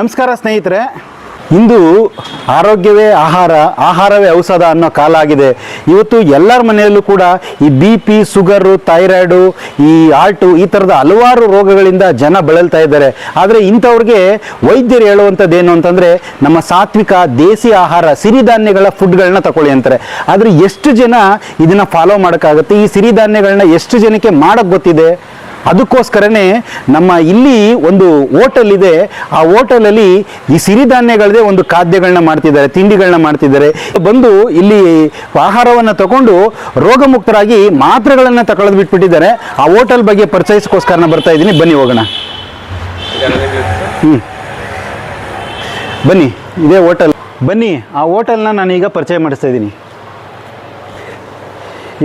ನಮಸ್ಕಾರ ಸ್ನೇಹಿತರೆ, ಇಂದು ಆರೋಗ್ಯವೇ ಆಹಾರ, ಆಹಾರವೇ ಔಷಧ ಅನ್ನೋ ಕಾಲ ಆಗಿದೆ. ಇವತ್ತು ಎಲ್ಲರ ಮನೆಯಲ್ಲೂ ಕೂಡ ಈ ಬಿ ಪಿ, ಶುಗರು, ಥೈರಾಯ್ಡು, ಈ ಆರ್ಟು ಈ ಥರದ ಹಲವಾರು ರೋಗಗಳಿಂದ ಜನ ಬಳಲ್ತಾ ಇದ್ದಾರೆ. ಆದರೆ ಇಂಥವ್ರಿಗೆ ವೈದ್ಯರು ಹೇಳುವಂಥದ್ದು ಏನು ಅಂತಂದರೆ, ನಮ್ಮ ಸಾತ್ವಿಕ ದೇಸಿ ಆಹಾರ, ಸಿರಿಧಾನ್ಯಗಳ ಫುಡ್ಗಳನ್ನ ತಗೊಳ್ಳಿ ಅಂತಾರೆ. ಆದರೆ ಎಷ್ಟು ಜನ ಇದನ್ನು ಫಾಲೋ ಮಾಡೋಕ್ಕಾಗುತ್ತೆ? ಈ ಸಿರಿಧಾನ್ಯಗಳನ್ನ ಎಷ್ಟು ಜನಕ್ಕೆ ಮಾಡೋಕ್ಕೆ ಗೊತ್ತಿದೆ? ಅದಕ್ಕೋಸ್ಕರನೇ ನಮ್ಮ ಇಲ್ಲಿ ಒಂದು ಹೋಟೆಲ್ ಇದೆ. ಆ ಹೋಟೆಲಲ್ಲಿ ಈ ಸಿರಿಧಾನ್ಯಗಳದೇ ಒಂದು ಖಾದ್ಯಗಳನ್ನ ಮಾಡ್ತಿದ್ದಾರೆ ತಿಂಡಿಗಳನ್ನ ಮಾಡ್ತಿದ್ದಾರೆ. ಬಂದು ಇಲ್ಲಿ ಆಹಾರವನ್ನು ತಗೊಂಡು ರೋಗಮುಕ್ತರಾಗಿ ಮಾತ್ರೆಗಳನ್ನು ತಗೊಳ್ಳೋದು ಬಿಟ್ಬಿಟ್ಟಿದ್ದಾರೆ. ಆ ಹೋಟೆಲ್ ಬಗ್ಗೆ ಪರಿಚಯಿಸ್ಕೋಸ್ಕರ ಬರ್ತಾ ಇದ್ದೀನಿ. ಬನ್ನಿ ಹೋಗೋಣ. ಬನ್ನಿ, ಇದೇ ಹೋಟೆಲ್. ಬನ್ನಿ, ಆ ಹೋಟೆಲ್ನ ನಾನೀಗ ಪರಿಚಯ ಮಾಡಿಸ್ತಾ ಇದ್ದೀನಿ.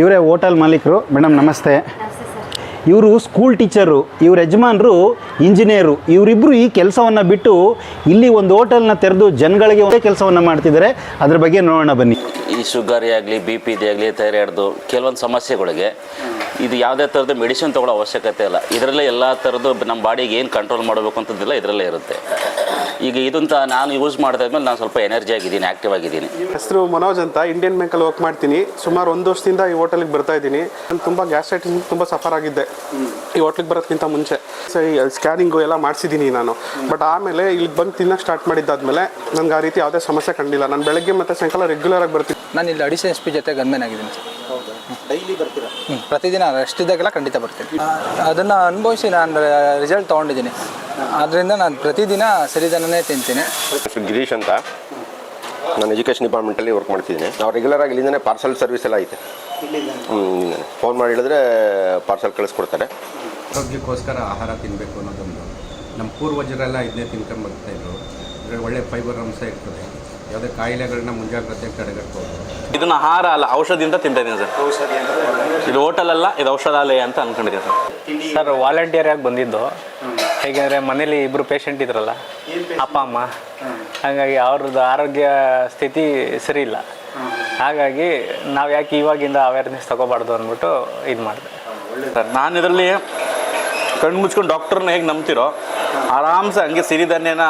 ಇವರೇ ಹೋಟೆಲ್ ಮಾಲೀಕರು. ಮೇಡಮ್, ನಮಸ್ತೆ. ಇವರು ಸ್ಕೂಲ್ ಟೀಚರು ಇವ್ರ ಯಜಮಾನರು ಇಂಜಿನಿಯರು ಇವರಿಬ್ಬರು ಈ ಕೆಲಸವನ್ನು ಬಿಟ್ಟು ಇಲ್ಲಿ ಒಂದು ಹೋಟೆಲ್ನ ತೆರೆದು ಜನಗಳಿಗೆ ಒಂದೇ ಕೆಲಸವನ್ನು ಮಾಡ್ತಿದ್ದಾರೆ ಅದ್ರ ಬಗ್ಗೆ ನೋಡೋಣ ಬನ್ನಿ. ಈ ಶುಗರೇ ಆಗಲಿ ಬಿ ಪಿ ಆಗಲಿ ಥೈರಾಯ್ಡ್ದು ಕೆಲವೊಂದು ಸಮಸ್ಯೆಗಳಿಗೆ. ಇದು ಯಾವುದೇ ಥರದ ಮೆಡಿಸಿನ್ ತೊಗೊಳ್ಳೋ ಅವಶ್ಯಕತೆ ಇಲ್ಲ. ಇದರಲ್ಲೇ ಎಲ್ಲ ಥರದ್ದು ನಮ್ಮ ಬಾಡಿಗೆ ಏನು ಕಂಟ್ರೋಲ್ ಮಾಡಬೇಕು ಅಂತದ್ದೆಲ್ಲ ಇದರಲ್ಲೇ ಇರುತ್ತೆ. ಈಗ ಇದಂತ ನಾನು ಯೂಸ್ ಮಾಡ್ತಾ ಇದ್ಮೇಲೆ ನಾನು ಸ್ವಲ್ಪ ಎನರ್ಜಿ ಆಗಿದ್ದೀನಿ ಆ್ಯಕ್ಟಿವ್ ಆಗಿದ್ದೀನಿ. ಹೆಸರು ಮನೋಜ್ ಅಂತ ಇಂಡಿಯನ್ ಬ್ಯಾಂಕಲ್ಲಿ ವರ್ಕ್ ಮಾಡ್ತೀನಿ. ಸುಮಾರು ಒಂದು ವರ್ಷದಿಂದ ಈ ಹೋಟೆಲ್ಗೆ ಬರ್ತಾ ಇದ್ದೀನಿ. ನಾನು ತುಂಬ ಗ್ಯಾಸ್ಟ್ರೈಟಿಸ್ ತುಂಬ ಸಫರ್ ಆಗಿದ್ದೆ. ಈ ಹೋಟ್ಲಿಗೆ ಬರೋದಕ್ಕಿಂತ ಮುಂಚೆ. ಸರಿ ಸ್ಕ್ಯಾನಿಂಗು ಎಲ್ಲ ಮಾಡಿಸಿದ್ದೀನಿ ನಾನು. ಬಟ್ ಆಮೇಲೆ ಇಲ್ಲಿಗೆ ಬಂದು ತಿನ್ನಕ್ಕೆ ಸ್ಟಾರ್ಟ್ ಮಾಡಿದ್ದಾದ್ಮೇಲೆ ನನಗೆ ಆ ರೀತಿ ಯಾವುದೇ ಸಮಸ್ಯೆ ಕಂಡಿಲ್ಲ. ನಾನು ಬೆಳಗ್ಗೆ ಮತ್ತು ಸಾಯಂಕಾಲ ರೆಗ್ಯುಲರ್ ಆಗಿ ಬರ್ತೀನಿ. ನಾನು ಇಲ್ಲಿ ಅಡಿಷನ್ ಎಸ್ ಪಿ ಜೊತೆ ಗನ್ಮೆನ್ ಆಗಿದ್ದೀನಿ ಸರ್. ಡೈಲಿ ಬರ್ತೀರಾ? ಹ್ಞೂ ಪ್ರತಿದಿನ ರೆಸ್ಟ್ ಇದ್ದಾಗೆಲ್ಲ ಖಂಡಿತ ಬರ್ತೀನಿ. ಅದನ್ನು ಅನುಭವಿಸಿ ನಾನು ರಿಸಲ್ಟ್ ತೊಗೊಂಡಿದ್ದೀನಿ. ಆದ್ದರಿಂದ ನಾನು ಪ್ರತಿದಿನ ಸರಿದನೇ ತಿಂತೀನಿ. ಗಿರೀಶ್ ಅಂತ. ನಾನು ಎಜುಕೇಷನ್ ಡಿಪಾರ್ಟ್ಮೆಂಟಲ್ಲಿ ವರ್ಕ್ ಮಾಡ್ತಿದ್ದೀನಿ. ನಾವು ರೆಗ್ಯುಲರ್ ಆಗಿ ಇಲ್ಲಿಂದನೇ ಪಾರ್ಸಲ್ ಸರ್ವಿಸ್ ಎಲ್ಲ ಐತೆ. ಫೋನ್ ಮಾಡಿ ಹೇಳಿದ್ರೆ ಪಾರ್ಸಲ್ ಕಳಿಸ್ಕೊಡ್ತಾರೆ. ಆರೋಗ್ಯಕ್ಕೋಸ್ಕರ ಆಹಾರ ತಿನ್ನಬೇಕು ಅನ್ನೋದೊಂದು. ನಮ್ಮ ಪೂರ್ವಜರೆಲ್ಲ ಇದನ್ನೇ ತಿನ್ಕೊಂಡು ಬರ್ತಾ ಇದ್ರು. ಇದರಲ್ಲಿ ಒಳ್ಳೆ ಫೈಬರ್ ಅಂಶ ಇರ್ತದೆ. ಯಾವುದೇ ಕಾಯಿಲೆಗಳನ್ನ ಮುಂಜಾಗ್ರತೆ ತಡೆಗಟ್ಬೋದು. ಇದನ್ನ ಆಹಾರ ಅಲ್ಲ ಔಷಧಿಯಿಂದ ತಿಂತಾ ಇದ್ದೀನಿ ಸರ್ ಇದು ಹೋಟೆಲ್ ಅಲ್ಲ ಇದು ಔಷಧಾಲಯ ಅಂತ ಅನ್ಕೊಂಡಿದ್ದೀನಿ ಸರ್. ಸರ್ ವಾಲಂಟಿಯರ್ ಆಗಿ ಬಂದಿದ್ದು. ಹೇಗೆಂದರೆ ಮನೇಲಿ ಇಬ್ಬರು ಪೇಷಂಟ್ ಇದ್ರಲ್ಲ ಅಪ್ಪ ಅಮ್ಮ. ಹಾಗಾಗಿ ಅವ್ರದ್ದು ಆರೋಗ್ಯ ಸ್ಥಿತಿ ಸರಿ ಇಲ್ಲ. ಹಾಗಾಗಿ ನಾವು ಯಾಕೆ ಇವಾಗಿಂದ ಅವೇರ್ನೆಸ್ ತಗೋಬಾರ್ದು ಅಂದ್ಬಿಟ್ಟು ಇದು ಮಾಡಿದೆ. ಸರ್ ನಾನು ಇದರಲ್ಲಿ ಕಣ್ಣು ಮುಚ್ಕೊಂಡು ಡಾಕ್ಟರ್ನ ಹೇಗೆ ನಂಬ್ತಿರೋ ಆರಾಮ್ಸೆ ಹಂಗೆ ಸಿರಿಧಾನ್ಯನ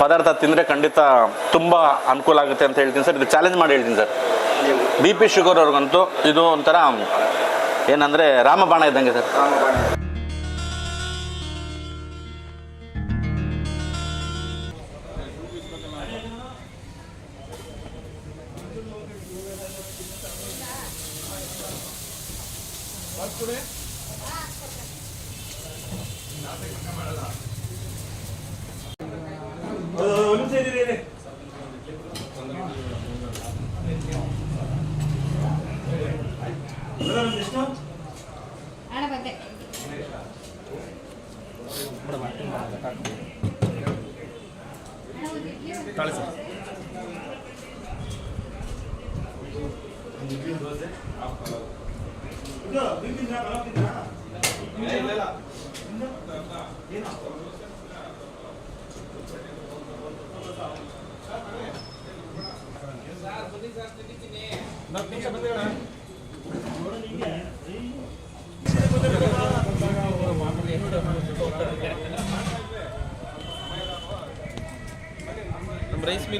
ಪದಾರ್ಥ ತಿಂದರೆ ಖಂಡಿತ ತುಂಬ ಅನುಕೂಲ ಆಗುತ್ತೆ ಅಂತ ಹೇಳ್ತೀನಿ ಸರ್. ಇದು ಚಾಲೆಂಜ್ ಮಾಡಿ ಹೇಳ್ತೀನಿ ಸರ್. ಬಿ ಪಿ ಶುಗರ್ ಅವ್ರಿಗಂತೂ ಇದು ಒಂಥರ ಏನಂದರೆ ರಾಮಬಾಣ ಇದ್ದಂಗೆ ಸರ್. ಬಿಂದಿನ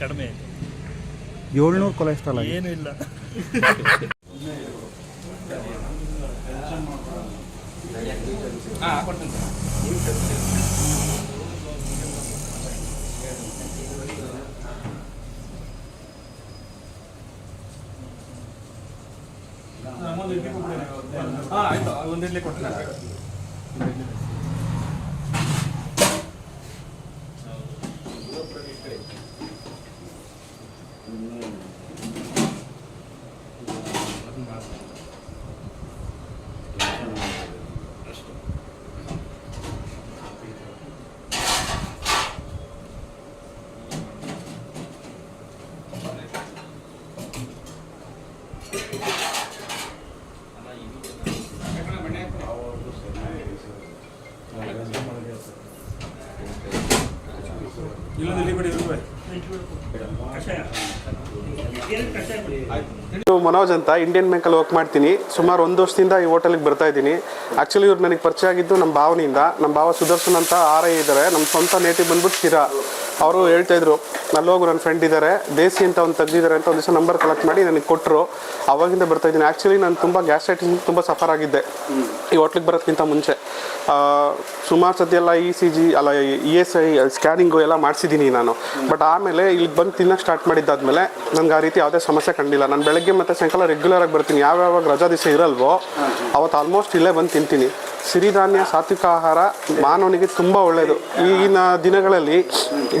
ಕಡಿಮೆ ಏಳ್ನೂರು ಕೊಲೆಸ್ಟ್ರಾಲ್ ಏನೂ ಇಲ್ಲ. ಹಾಂ ಆಯಿತು. ಮನೋಜ್ ಅಂತ ಇಂಡಿಯನ್ ಬ್ಯಾಂಕಲ್ಲಿ ವರ್ಕ್ ಮಾಡ್ತೀನಿ. ಸುಮಾರು ಒಂದು ವರ್ಷದಿಂದ ಈ ಹೋಟೆಲ್ಗೆ ಬರ್ತಾ ಇದ್ದೀನಿ. ಆ್ಯಕ್ಚುಲಿ ಇವ್ರು ನನಗೆ ಪರಿಚಯ ಆಗಿದ್ದು ನಮ್ಮ ಭಾವನಿಂದ. ನಮ್ಮ ಭಾವ ಸುದರ್ಶನ್ ಅಂತ ಆರ್ ಐ ಇದ್ದಾರೆ ನಮ್ಮ ಸ್ವಂತ ನೇಟಿವ್ ಬಂದ್ಬಿಟ್ಟು ಶಿರಾ. ಅವರು ಹೇಳ್ತಾ ಅಲ್ಲಿ ನನ್ನ ಫ್ರೆಂಡ್ ಇದ್ದಾರೆ ದೇಸಿ ಅಂತ ಒಂದು ತೆಗ್ದಿದ್ದಾರೆ ಅಂತ ಒಂದು ದಿವಸ ನಂಬರ್ ಕಲೆಕ್ಟ್ ಮಾಡಿ ನನಗೆ ಕೊಟ್ಟರು ಅವಾಗಿಂದ ಬರ್ತಾ ಇದ್ದೀನಿ. ಆ್ಯಕ್ಚುಲಿ ನಾನು ತುಂಬ ಗ್ಯಾಸ್ಟ್ರೈಟಿಸ್ ತುಂಬ ಸಫರ್ ಆಗಿದ್ದೆ. ಈ ಹೋಟ್ಲಿಗೆ ಬರೋದಕ್ಕಿಂತ ಮುಂಚೆ. ಸುಮಾರು ಸತಿ ಎಲ್ಲ ಇ ಸಿ ಜಿ ಅಲ್ಲ ಇ ಎಸ್ ಐ ಸ್ಕ್ಯಾನಿಂಗು ಎಲ್ಲ ಮಾಡಿಸಿದ್ದೀನಿ ನಾನು. ಬಟ್ ಆಮೇಲೆ ಇಲ್ಲಿ ಬಂದು ತಿನ್ನೋಕೆ ಸ್ಟಾರ್ಟ್ ಮಾಡಿದ್ದಾದ್ಮೇಲೆ ನನಗೆ ಆ ರೀತಿ ಯಾವುದೇ ಸಮಸ್ಯೆ ಕಂಡಿಲ್ಲ. ನಾನು ಬೆಳಗ್ಗೆ ಮತ್ತು ಸಾಯಂಕಾಲ ರೆಗ್ಯುಲರ್ ಆಗಿ ಬರ್ತೀನಿ. ಯಾವ್ಯಾವಾಗ ರಜಾ ದಿವಸ ಇರಲ್ವೋ ಅವತ್ತು ಆಲ್ಮೋಸ್ಟ್ ಇಲ್ಲೇ ಬಂದು ತಿಂತೀನಿ. ಸಿರಿಧಾನ್ಯ ಸಾತ್ವಿಕ ಆಹಾರ ಮಾನವನಿಗೆ ತುಂಬ ಒಳ್ಳೆಯದು ಈಗಿನ ದಿನಗಳಲ್ಲಿ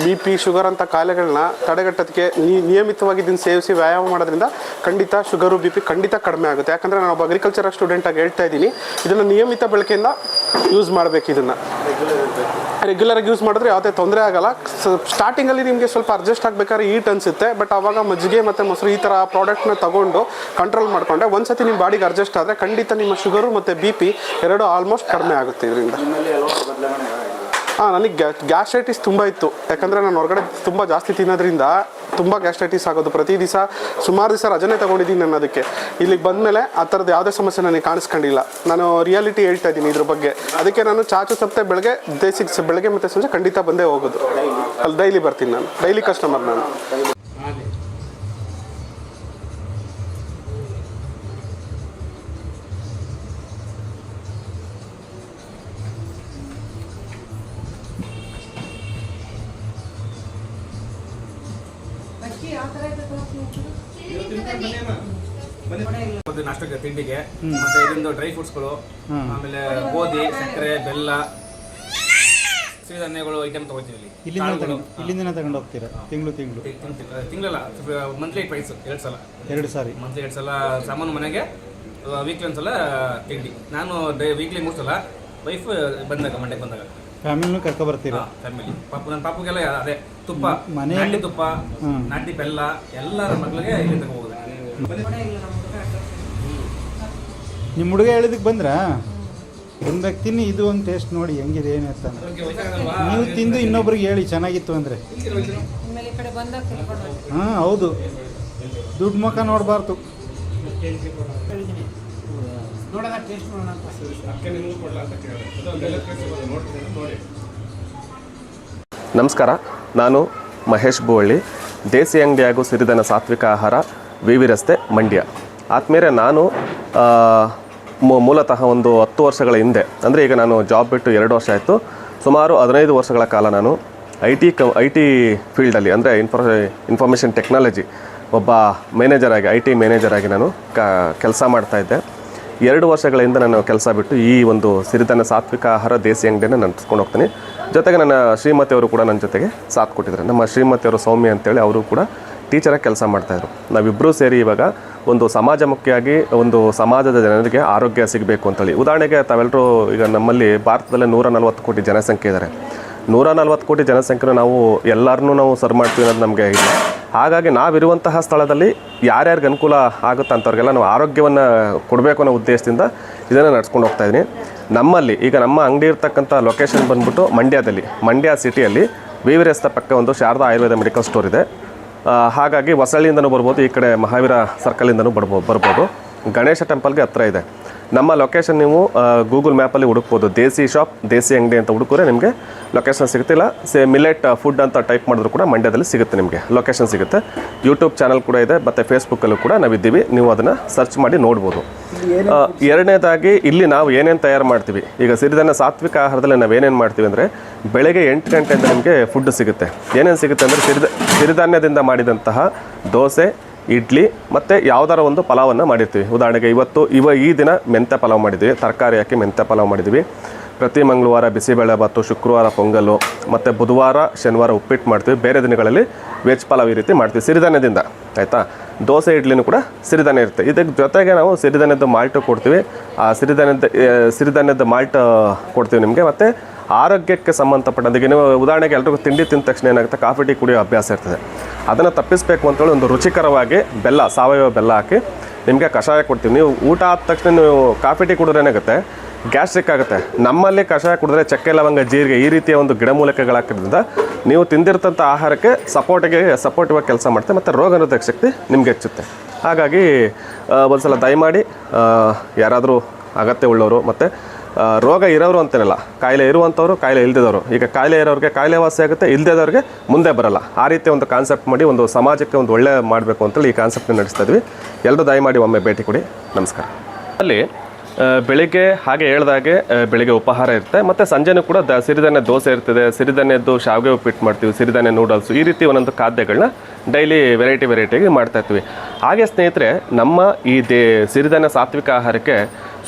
ಬಿ ಪಿ ಶುಗರ್ ಅಂತ ಕಾಯಿಲೆಗಳನ್ನ ತಡೆಗಟ್ಟೋದಕ್ಕೆ ನಿಯಮಿತವಾಗಿ ಇದನ್ನು ಸೇವಿಸಿ ವ್ಯಾಯಾಮ ಮಾಡೋದ್ರಿಂದ ಖಂಡಿತ ಶುಗರು ಬಿ ಪಿ ಖಂಡಿತ ಕಡಿಮೆ ಆಗುತ್ತೆ. ಯಾಕಂದರೆ ನಾನು ಒಬ್ಬ ಅಗ್ರಿಕಲ್ಚರ್ ಸ್ಟೂಡೆಂಟಾಗಿ ಹೇಳ್ತಾ ಇದ್ದೀನಿ, ಇದನ್ನು ನಿಯಮಿತ ಬಳಕೆಯಿಂದ ಯೂಸ್ ಮಾಡಬೇಕು ಇದನ್ನು. ರೆಗ್ಯುಲರ್ ಆಗಿ ಯೂಸ್ ಮಾಡಿದ್ರೆ ಯಾವುದೇ ತೊಂದರೆ ಆಗಲ್ಲ. ಸ್ಟಾರ್ಟಿಂಗಲ್ಲಿ ನಿಮಗೆ ಸ್ವಲ್ಪ ಅಡ್ಜಸ್ಟ್ ಆಗಬೇಕಾದ್ರೆ ಈಟ್ ಅನಿಸುತ್ತೆ ಬಟ್ ಆವಾಗ ಮಜ್ಜಿಗೆ ಮತ್ತು ಮೊಸರು ಈ ಥರ ಪ್ರಾಡಕ್ಟ್ನ ತಗೊಂಡು ಕಂಟ್ರೋಲ್ ಮಾಡಿಕೊಂಡೆ ಒಂದ್ಸತಿ ನಿಮ್ಮ ಬಾಡಿಗೆ ಅಡ್ಜಸ್ಟ್ ಆದರೆ ಖಂಡಿತ ನಿಮ್ಮ ಶುಗರು ಮತ್ತು ಬಿ ಪಿ ಎರಡು ಆಲ್ಮೋಸ್ಟ್ ಕಡಿಮೆ ಆಗುತ್ತೆ ಇದರಿಂದ. ಹಾಂ ನನಗೆ ಗ್ಯಾಸ್ಟ್ರೈಟಿಸ್ ತುಂಬ ಇತ್ತು. ಯಾಕಂದರೆ ನಾನು ಹೊರಗಡೆ ತುಂಬ ಜಾಸ್ತಿ ತಿನ್ನೋದ್ರಿಂದ ತುಂಬ ಗ್ಯಾಸ್ಟ್ರೈಟಿಸ್ ಆಗೋದು. ಪ್ರತಿ ದಿವಸ, ಸುಮಾರು ದಿವಸ ರಜನೆ ತೊಗೊಂಡಿದ್ದೀನಿ ನಾನು ಅದಕ್ಕೆ. ಇಲ್ಲಿಗೆ ಬಂದಮೇಲೆ ಆ ಥರದ್ದು ಯಾವುದೇ ಸಮಸ್ಯೆ ನನಗೆ ಕಾಣಿಸ್ಕೊಂಡಿಲ್ಲ. ನಾನು ರಿಯಾಲಿಟಿ ಹೇಳ್ತಾ ಇದ್ದೀನಿ ಇದ್ರ ಬಗ್ಗೆ. ಅದಕ್ಕೆ ನಾನು ಚಾಚು ಸಪ್ತೆ ಬೆಳಗ್ಗೆ ದೇಸಿಗೆ ಬೆಳಗ್ಗೆ ಮತ್ತು ಸಂಜೆ ಖಂಡಿತ ಬಂದೇ ಹೋಗೋದು. ಅಲ್ಲಿ ಡೈಲಿ ಬರ್ತೀನಿ ನಾನು. ಡೈಲಿ ಕಸ್ಟಮರ್ ನಾನು. ಒಂದು ನಾಷ್ಟಕ್ಕೆ ತಿಂಡಿಗೆ. ಮತ್ತೆ ಇದೊಂದು ಡ್ರೈ ಫ್ರೂಟ್ಸ್ಗಳು ಆಮೇಲೆ ಗೋಧಿ ಸಕ್ಕರೆ ಬೆಲ್ಲ ಸಿರಿಧಾನ್ಯಗಳು ಐಟಮ್ ತಗೋತೀವಿ ಇಲ್ಲಿ ಇಲ್ಲಿಂದ ತಗೊಂಡು ಇಲ್ಲಿಂದ ತಗೊಂಡು ಹೋಗ್ತೀರಾ? ತಿಂಗಳು ತಿಂಗಳು. ತಿಂಗಳಲ್ಲ. ಮಂತ್ಲಿ ಪ್ರೈಸ್ ಎರಡು ಸಲ. ಎರಡು ಸಾರಿ. ಮಂತ್ಲಿ ಎರಡು ಸಲ ಸಾಮಾನು ಮನೆಗೆ ವೀಕ್ಲಿ ಒಂದ್ಸಲ ತಿಂಡಿ. ನಾನು ವೀಕ್ಲಿ ಮೂರು ಸಲ. ವೈಫ್ ಬಂದಾಗ ಮಂಡ್ಯಕ್ಕೆ ಬಂದಾಗ. ಫ್ಯಾಮಿಲಿನೂ ಕರ್ಕೊ ಬರ್ತೀರಾ? ಫ್ಯಾಮಿಲಿ ಪಾಪು ನನ್ನ ಪಾಪುಗೆಲ್ಲ ಅದೇ ತುಪ್ಪ. ಮನೆಯಲ್ಲಿ- ತುಪ್ಪ ನಾಟಿ ಬೆಲ್ಲ ಎಲ್ಲ ನಮ್ಮ ಮಕ್ಕಳಿಗೆ ಇಲ್ಲಿ ತಗೋ ಹೋಗೋದು. ನಿಮ್ಮ ಹುಡುಗ ಹೇಳಿದಕ್ಕೆ ಬಂದ್ರಾ? ಬಂದಾಗ ತಿನ್ನಿ ಇದು ಒಂದು ಟೇಸ್ಟ್ ನೋಡಿ ಹೆಂಗಿದೆ ಏನು ಅಂತ ನೀವು ತಿಂದು ಇನ್ನೊಬ್ರಿಗೆ ಹೇಳಿ ಚೆನ್ನಾಗಿತ್ತು ಅಂದರೆ. ಹಾಂ ಹೌದು. ದುಡ್ಡು ಮುಖ ನೋಡಬಾರ್ದು. ನಮಸ್ಕಾರ ನಾನು ಮಹೇಶ್ ಬುವಳ್ಳಿ ದೇಸಿ ಅಂಗಡಿ ಹಾಗೂ ಸಿರಿದನ ಸಾತ್ವಿಕ ಆಹಾರ ವಿ ವಿ ರಸ್ತೆ ಮಂಡ್ಯ. ಆದ್ಮೇಲೆ ನಾನು ಮೂಲತಃ ಒಂದು ಹತ್ತು ವರ್ಷಗಳ ಹಿಂದೆ. ಅಂದರೆ ಈಗ ನಾನು ಜಾಬ್ ಬಿಟ್ಟು ಎರಡು ವರ್ಷ ಆಯಿತು. ಸುಮಾರು ಹದಿನೈದು ವರ್ಷಗಳ ಕಾಲ ನಾನು ಐ ಟಿ ಕ ಐ ಟಿ ಫೀಲ್ಡಲ್ಲಿ, ಅಂದರೆ ಇನ್ಫಾರ್ ಇನ್ಫಾರ್ಮೇಷನ್ ಟೆಕ್ನಾಲಜಿ ಒಬ್ಬ ಮ್ಯಾನೇಜರ್ ಆಗಿ ಐ ಟಿ ಮ್ಯಾನೇಜರ್ ಆಗಿ ನಾನು ಕ, ಕೆಲಸ ಮಾಡ್ತಾಯಿದ್ದೆ ಎರಡು ವರ್ಷಗಳಿಂದ ನಾನು ಕೆಲಸ ಬಿಟ್ಟು ಈ ಒಂದು ಸಿರಿಧಾನ್ಯ ಸಾತ್ವಿಕ ಆಹಾರ ದೇಸಿ ಅಂಗಡಿಯನ್ನು ನಾನು ನಡೆಸ್ಕೊಂಡು ಹೋಗ್ತೀನಿ. ಜೊತೆಗೆ ನನ್ನ ಶ್ರೀಮತಿಯವರು ಕೂಡ ನನ್ನ ಜೊತೆಗೆ ಸಾಥ್ ಕೊಟ್ಟಿದ್ದಾರೆ. ನಮ್ಮ ಶ್ರೀಮತಿಯವರು ಸೌಮ್ಯ ಅಂತೇಳಿ ಅವರು ಕೂಡ ಟೀಚರಾಗಿ ಕೆಲಸ ಮಾಡ್ತಾಯಿದ್ರು ನಾವಿಬ್ಬರೂ ಸೇರಿ ಇವಾಗ ಒಂದು ಸಮಾಜಮುಖಿಯಾಗಿ ಒಂದು ಸಮಾಜದ ಜನರಿಗೆ ಆರೋಗ್ಯ ಸಿಗಬೇಕು ಅಂತೇಳಿ. ಉದಾಹರಣೆಗೆ ತಾವೆಲ್ಲರೂ ಈಗ ನಮ್ಮಲ್ಲಿ ಭಾರತದಲ್ಲೇ ನೂರ ನಲ್ವತ್ತು ಕೋಟಿ ಜನಸಂಖ್ಯೆ ಇದ್ದಾರೆ ನೂರ ನಲ್ವತ್ತು ಕೋಟಿ ಜನಸಂಖ್ಯೆನ ನಾವು ಎಲ್ಲರನ್ನೂ ನಾವು ಸರ್ವ್ ಮಾಡ್ತೀವಿ ಅನ್ನೋದು ನಮಗೆ ಇಲ್ಲ. ಹಾಗಾಗಿ ನಾವಿರುವಂತಹ ಸ್ಥಳದಲ್ಲಿ ಯಾರ್ಯಾರಿಗೆ ಅನುಕೂಲ ಆಗುತ್ತೆ ಅಂಥವ್ರಿಗೆಲ್ಲ ನಾವು ಆರೋಗ್ಯವನ್ನು ಕೊಡಬೇಕು ಅನ್ನೋ ಉದ್ದೇಶದಿಂದ ಇದನ್ನು ನಡ್ಸ್ಕೊಂಡು ಹೋಗ್ತಾ ಇದ್ದೀನಿ. ನಮ್ಮಲ್ಲಿ ಈಗ ನಮ್ಮ ಅಂಗಡಿ ಇರ್ತಕ್ಕಂಥ ಲೊಕೇಶನ್ ಬಂದ್ಬಿಟ್ಟು ಮಂಡ್ಯದಲ್ಲಿ, ಮಂಡ್ಯ ಸಿಟಿಯಲ್ಲಿ ವಿ ಪಕ್ಕ ಒಂದು ಶಾರದಾ ಆಯುರ್ವೇದ ಮೆಡಿಕಲ್ ಸ್ಟೋರ್ ಇದೆ. ಹಾಗಾಗಿ ಹೊಸಳ್ಳಿಯಿಂದನೂ ಬರ್ಬೋದು ಈ ಕಡೆ ಮಹಾವೀರ ಸರ್ಕಲಿಂದನೂ ಬರ್ಬೋದು ಬರ್ಬೋದು. ಗಣೇಶ ಟೆಂಪಲ್ಗೆ ಹತ್ರ ಇದೆ. ನಮ್ಮ ಲೊಕೇಶನ್ ನೀವು ಗೂಗಲ್ ಮ್ಯಾಪಲ್ಲಿ ಹುಡುಕ್ಬೋದು. ದೇಸಿ ಶಾಪ್ ದೇಸಿ ಅಂಗಡಿ ಅಂತ ಹುಡುಕಿದ್ರೆ ನಿಮಗೆ ಲೊಕೇಶನ್ ಸಿಗುತ್ತಿಲ್ಲ. ಸೇ ಮಿಲೆಟ್ ಫುಡ್ ಅಂತ ಟೈಪ್ ಮಾಡಿದ್ರು ಕೂಡ ಮಂಡ್ಯದಲ್ಲಿ ಸಿಗುತ್ತೆ ನಿಮಗೆ. ಲೊಕೇಶನ್ ಸಿಗುತ್ತೆ. ಯೂಟ್ಯೂಬ್ ಚಾನಲ್ ಕೂಡ ಇದೆ, ಮತ್ತು ಫೇಸ್ಬುಕ್ಕಲ್ಲೂ ಕೂಡ ನಾವಿದ್ದೀವಿ. ನೀವು ಅದನ್ನು ಸರ್ಚ್ ಮಾಡಿ ನೋಡ್ಬೋದು. ಎರಡನೇದಾಗಿ ಇಲ್ಲಿ ನಾವು ಏನೇನು ತಯಾರು ಮಾಡ್ತೀವಿ. ಈಗ ಸಿರಿಧಾನ್ಯ ಸಾತ್ವಿಕ ಆಹಾರದಲ್ಲಿ ನಾವು ಏನೇನು ಮಾಡ್ತೀವಿ ಅಂದರೆ ಬೆಳಗ್ಗೆ ಎಂಟು ಗಂಟೆಯಿಂದ ನಿಮಗೆ ಫುಡ್ ಸಿಗುತ್ತೆ. ಏನೇನು ಸಿಗುತ್ತೆ ಅಂದರೆ ಸಿರಿಧಾನ್ಯದಿಂದ ಮಾಡಿದಂತಹ ದೋಸೆ ಇಡ್ಲಿ ಮತ್ತು ಯಾವ್ದಾರ ಒಂದು ಪಲಾವನ್ನು ಮಾಡಿರ್ತೀವಿ. ಉದಾಹರಣೆಗೆ ಇವತ್ತು ಇವ ಈ ದಿನ ಮೆಂತ್ಯ ಪಲಾವ್ ಮಾಡಿದ್ವಿ. ತರಕಾರಿ ಹಾಕಿ ಮೆಂತ್ಯ ಪಲಾವ್ ಮಾಡಿದ್ವಿ. ಪ್ರತಿ ಮಂಗಳವಾರ ಬಿಸಿಬೇಳೆ ಭಾತು, ಶುಕ್ರವಾರ ಪೊಂಗಲ್ಲು ಮತ್ತು ಬುಧವಾರ, ಶನಿವಾರ ಉಪ್ಪಿಟ್ಟು ಮಾಡ್ತೀವಿ. ಬೇರೆ ದಿನಗಳಲ್ಲಿ ವೆಜ್ ಪಲಾವ್ ಈ ರೀತಿ ಮಾಡ್ತೀವಿ ಸಿರಿಧಾನ್ಯದಿಂದ. ಆಯಿತಾ? ದೋಸೆ, ಇಡ್ಲಿನೂ ಕೂಡ ಸಿರಿಧಾನ್ಯ ಇರುತ್ತೆ. ಇದಕ್ಕೆ ಜೊತೆಗೆ ನಾವು ಸಿರಿಧಾನ್ಯದ ಮಾಲ್ಟು ಕೊಡ್ತೀವಿ. ಆ ಸಿರಿಧಾನ್ಯದ ಸಿರಿಧಾನ್ಯದ ಮಾಲ್ಟ್ ಕೊಡ್ತೀವಿ ನಿಮಗೆ. ಮತ್ತು ಆರೋಗ್ಯಕ್ಕೆ ಸಂಬಂಧಪಟ್ಟಂತೆ ನೀವು ಉದಾಹರಣೆಗೆ ಎಲ್ರಿಗೂ ತಿಂಡಿ ತಿಂದ ತಕ್ಷಣ ಏನಾಗುತ್ತೆ? ಕಾಫಿ, ಟೀ ಕುಡಿಯೋ ಅಭ್ಯಾಸ ಇರ್ತದೆ. ಅದನ್ನು ತಪ್ಪಿಸಬೇಕು ಅಂತೇಳಿ ಒಂದು ರುಚಿಕರವಾಗಿ ಬೆಲ್ಲ, ಸಾವಯವ ಬೆಲ್ಲ ಹಾಕಿ ನಿಮಗೆ ಕಷಾಯ ಕೊಡ್ತೀವಿ. ನೀವು ಊಟ ಆದ ತಕ್ಷಣ ನೀವು ಕಾಫಿ, ಟೀ ಕುಡಿದ್ರೆ ಏನಾಗುತ್ತೆ? ಗ್ಯಾಸ್ಟ್ರಿಕ್ ಆಗುತ್ತೆ. ನಮ್ಮಲ್ಲಿ ಕಷಾಯ ಕುಡಿದ್ರೆ ಚಕ್ಕೆ, ಲವಂಗ, ಜೀರಿಗೆ ಈ ರೀತಿಯ ಒಂದು ಗಿಡಮೂಲಿಕೆಗಳು ಹಾಕೋದ್ರಿಂದ ನೀವು ತಿಂದಿರ್ತಂಥ ಆಹಾರಕ್ಕೆ ಸಪೋರ್ಟಿಗೆ ಸಪೋರ್ಟಿವಾಗಿ ಕೆಲಸ ಮಾಡುತ್ತೆ ಮತ್ತು ರೋಗ ನಿರೋಧಕ ಶಕ್ತಿ ನಿಮ್ಗೆ ಹೆಚ್ಚುತ್ತೆ. ಹಾಗಾಗಿ ಒಂದು ಸಲ ದಯಮಾಡಿ ಯಾರಾದರೂ ಅಗತ್ಯ ಉಳ್ಳವರು ಮತ್ತು ರೋಗ ಇರೋರು ಅಂತೇನಲ್ಲ, ಕಾಯಿಲೆ ಇರುವಂಥವ್ರು ಕಾಯಿಲೆ ಇಲ್ದಿದವರು ಈಗ ಕಾಯಿಲೆ ಇರೋರಿಗೆ ಕಾಯಿಲೆ ವಾಸಿ ಆಗುತ್ತೆ ಇಲ್ದಿದವ್ರಿಗೆ ಮುಂದೆ ಬರಲ್ಲ. ಆ ರೀತಿ ಒಂದು ಕಾನ್ಸೆಪ್ಟ್ ಮಾಡಿ ಒಂದು ಸಮಾಜಕ್ಕೆ ಒಂದು ಒಳ್ಳೆ ಮಾಡಬೇಕು ಅಂತೇಳಿ ಈ ಕಾನ್ಸೆಪ್ಟ್ನ ನಡೆಸ್ತಾ ಇದ್ವಿ. ಎಲ್ಲರೂ ದಯಮಾಡಿ ಒಮ್ಮೆ ಭೇಟಿ ಕೊಡಿ. ನಮಸ್ಕಾರ. ಅಲ್ಲಿ ಬೆಳಿಗ್ಗೆ ಹಾಗೆ ಹೇಳ್ದಾಗೆ ಬೆಳಿಗ್ಗೆ ಉಪಹಾರ ಇರುತ್ತೆ. ಮತ್ತು ಸಂಜೆನೂ ಕೂಡ ದ, ಸಿರಿಧಾನ್ಯ ದೋಸೆ ಇರ್ತದೆ. ಸಿರಿಧಾನ್ಯದ್ದು ಶಾವಿಗೆ ಉಪ್ಪಿಟ್ಟು ಮಾಡ್ತೀವಿ. ಸಿರಿಧಾನ್ಯ ನೂಡಲ್ಸು ಈ ರೀತಿ ಒಂದೊಂದು ಖಾದ್ಯಗಳನ್ನ ಡೈಲಿ ವೆರೈಟಿ ವೆರೈಟಿಯಾಗಿ ಮಾಡ್ತಾ ಇರ್ತೀವಿ. ಹಾಗೆ ಸ್ನೇಹಿತರೆ, ನಮ್ಮ ಈ ದೇ, ಸಿರಿಧಾನ್ಯ ಸಾತ್ವಿಕ ಆಹಾರಕ್ಕೆ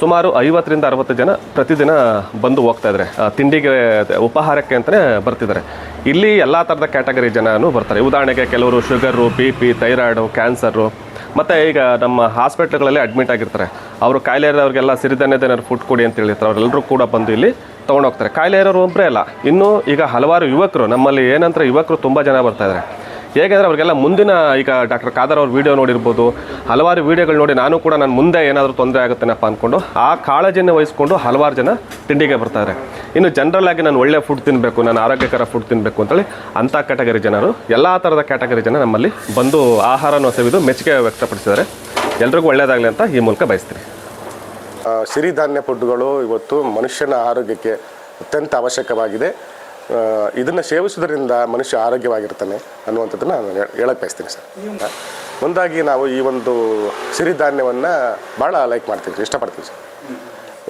ಸುಮಾರು ಐವತ್ತರಿಂದ ಅರವತ್ತು ಜನ ಪ್ರತಿದಿನ ಬಂದು ಹೋಗ್ತಾ ಇದ್ದಾರೆ ತಿಂಡಿಗೆ, ಉಪಹಾರಕ್ಕೆ ಅಂತಲೇ ಬರ್ತಿದ್ದಾರೆ ಇಲ್ಲಿ ಎಲ್ಲ ಥರದ ಕ್ಯಾಟಗರಿ ಜನನೂ ಬರ್ತಾರೆ. ಉದಾಹರಣೆಗೆ ಕೆಲವರು sugar B P thyroid cancer ಮತ್ತು ಈಗ ನಮ್ಮ ಹಾಸ್ಪಿಟ್ಲ್ಗಳಲ್ಲಿ ಅಡ್ಮಿಟ್ ಆಗಿರ್ತಾರೆ. ಅವರು ಕಾಯಿಲೆ ಇರೋರಿಗೆಲ್ಲ ಸಿರಿಧಾನ್ಯದೇನಾದ್ರು ಫುಡ್ ಕೊಡಿ ಅಂತ ಹೇಳಿರ್ತಾರೆ. ಅವರೆಲ್ಲರೂ ಕೂಡ ಬಂದು ಇಲ್ಲಿ ತೊಗೊಂಡೋಗ್ತಾರೆ. ಕಾಯಿಲೆ ಇರೋರು ಒಬ್ಬರೇ ಅಲ್ಲ. ಇನ್ನೂ ಈಗ ಹಲವಾರು ಯುವಕರು, ನಮ್ಮಲ್ಲಿ ಏನಂದ್ರೆ ಯುವಕರು ತುಂಬ ಜನ ಬರ್ತಾ ಇದ್ದಾರೆ ಹೇಗೆಂದರೆ ಅವ್ರಿಗೆಲ್ಲ ಮುಂದಿನ ಈಗ ಡಾಕ್ಟರ್ ಖಾದರ್ ಅವ್ರ ವಿಡಿಯೋ ನೋಡಿರ್ಬೋದು, ಹಲವಾರು ವೀಡಿಯೋಗಳು ನೋಡಿ ನಾನು ಕೂಡ ನಾನು ಮುಂದೆ ಏನಾದರೂ ತೊಂದರೆ ಆಗುತ್ತೇನಪ್ಪ ಅಂದ್ಕೊಂಡು ಆ ಕಾಳಜಿಯನ್ನು ವಹಿಸ್ಕೊಂಡು ಹಲವಾರು ಜನ ತಿಂಡಿಗೆ ಬರ್ತಾರೆ. ಇನ್ನು ಜನರಲ್ ನಾನು ಒಳ್ಳೆ ಫುಡ್ ತಿನ್ನಬೇಕು ನಾನು ಆರೋಗ್ಯಕರ ಫುಡ್ ತಿನ್ನಬೇಕು ಅಂತೇಳಿ ಅಂಥ ಕ್ಯಾಟಗರಿ ಜನರು, ಎಲ್ಲ ಥರದ ಕ್ಯಾಟಗರಿ ಜನ ನಮ್ಮಲ್ಲಿ ಬಂದು ಆಹಾರನ ಸವಿದು ಮೆಚ್ಚುಗೆ ವ್ಯಕ್ತಪಡಿಸಿದ್ದಾರೆ. ಎಲ್ರಿಗೂ ಒಳ್ಳೆಯದಾಗಲಿ ಅಂತ ಈ ಮೂಲಕ ಬಯಸ್ತೀನಿ. ಸಿರಿಧಾನ್ಯ ಫುಡ್ಗಳು ಇವತ್ತು ಮನುಷ್ಯನ ಆರೋಗ್ಯಕ್ಕೆ ಅತ್ಯಂತ ಅವಶ್ಯಕವಾಗಿದೆ. ಇದನ್ನು ಸೇವಿಸುವುದರಿಂದ ಮನುಷ್ಯ ಆರೋಗ್ಯವಾಗಿರ್ತಾನೆ ಅನ್ನುವಂಥದ್ದನ್ನು ನಾನು ಹೇಳ- ಹೇಳಕ್ಕೆ ಬಯಸ್ತೀನಿ ಸರ್. ಮುಂದಾಗಿ ನಾವು ಈ ಒಂದು ಸಿರಿಧಾನ್ಯವನ್ನು ಭಾಳ ಲೈಕ್ ಮಾಡ್ತೀವಿ ಸರ್, ಇಷ್ಟಪಡ್ತೀವಿ ಸರ್.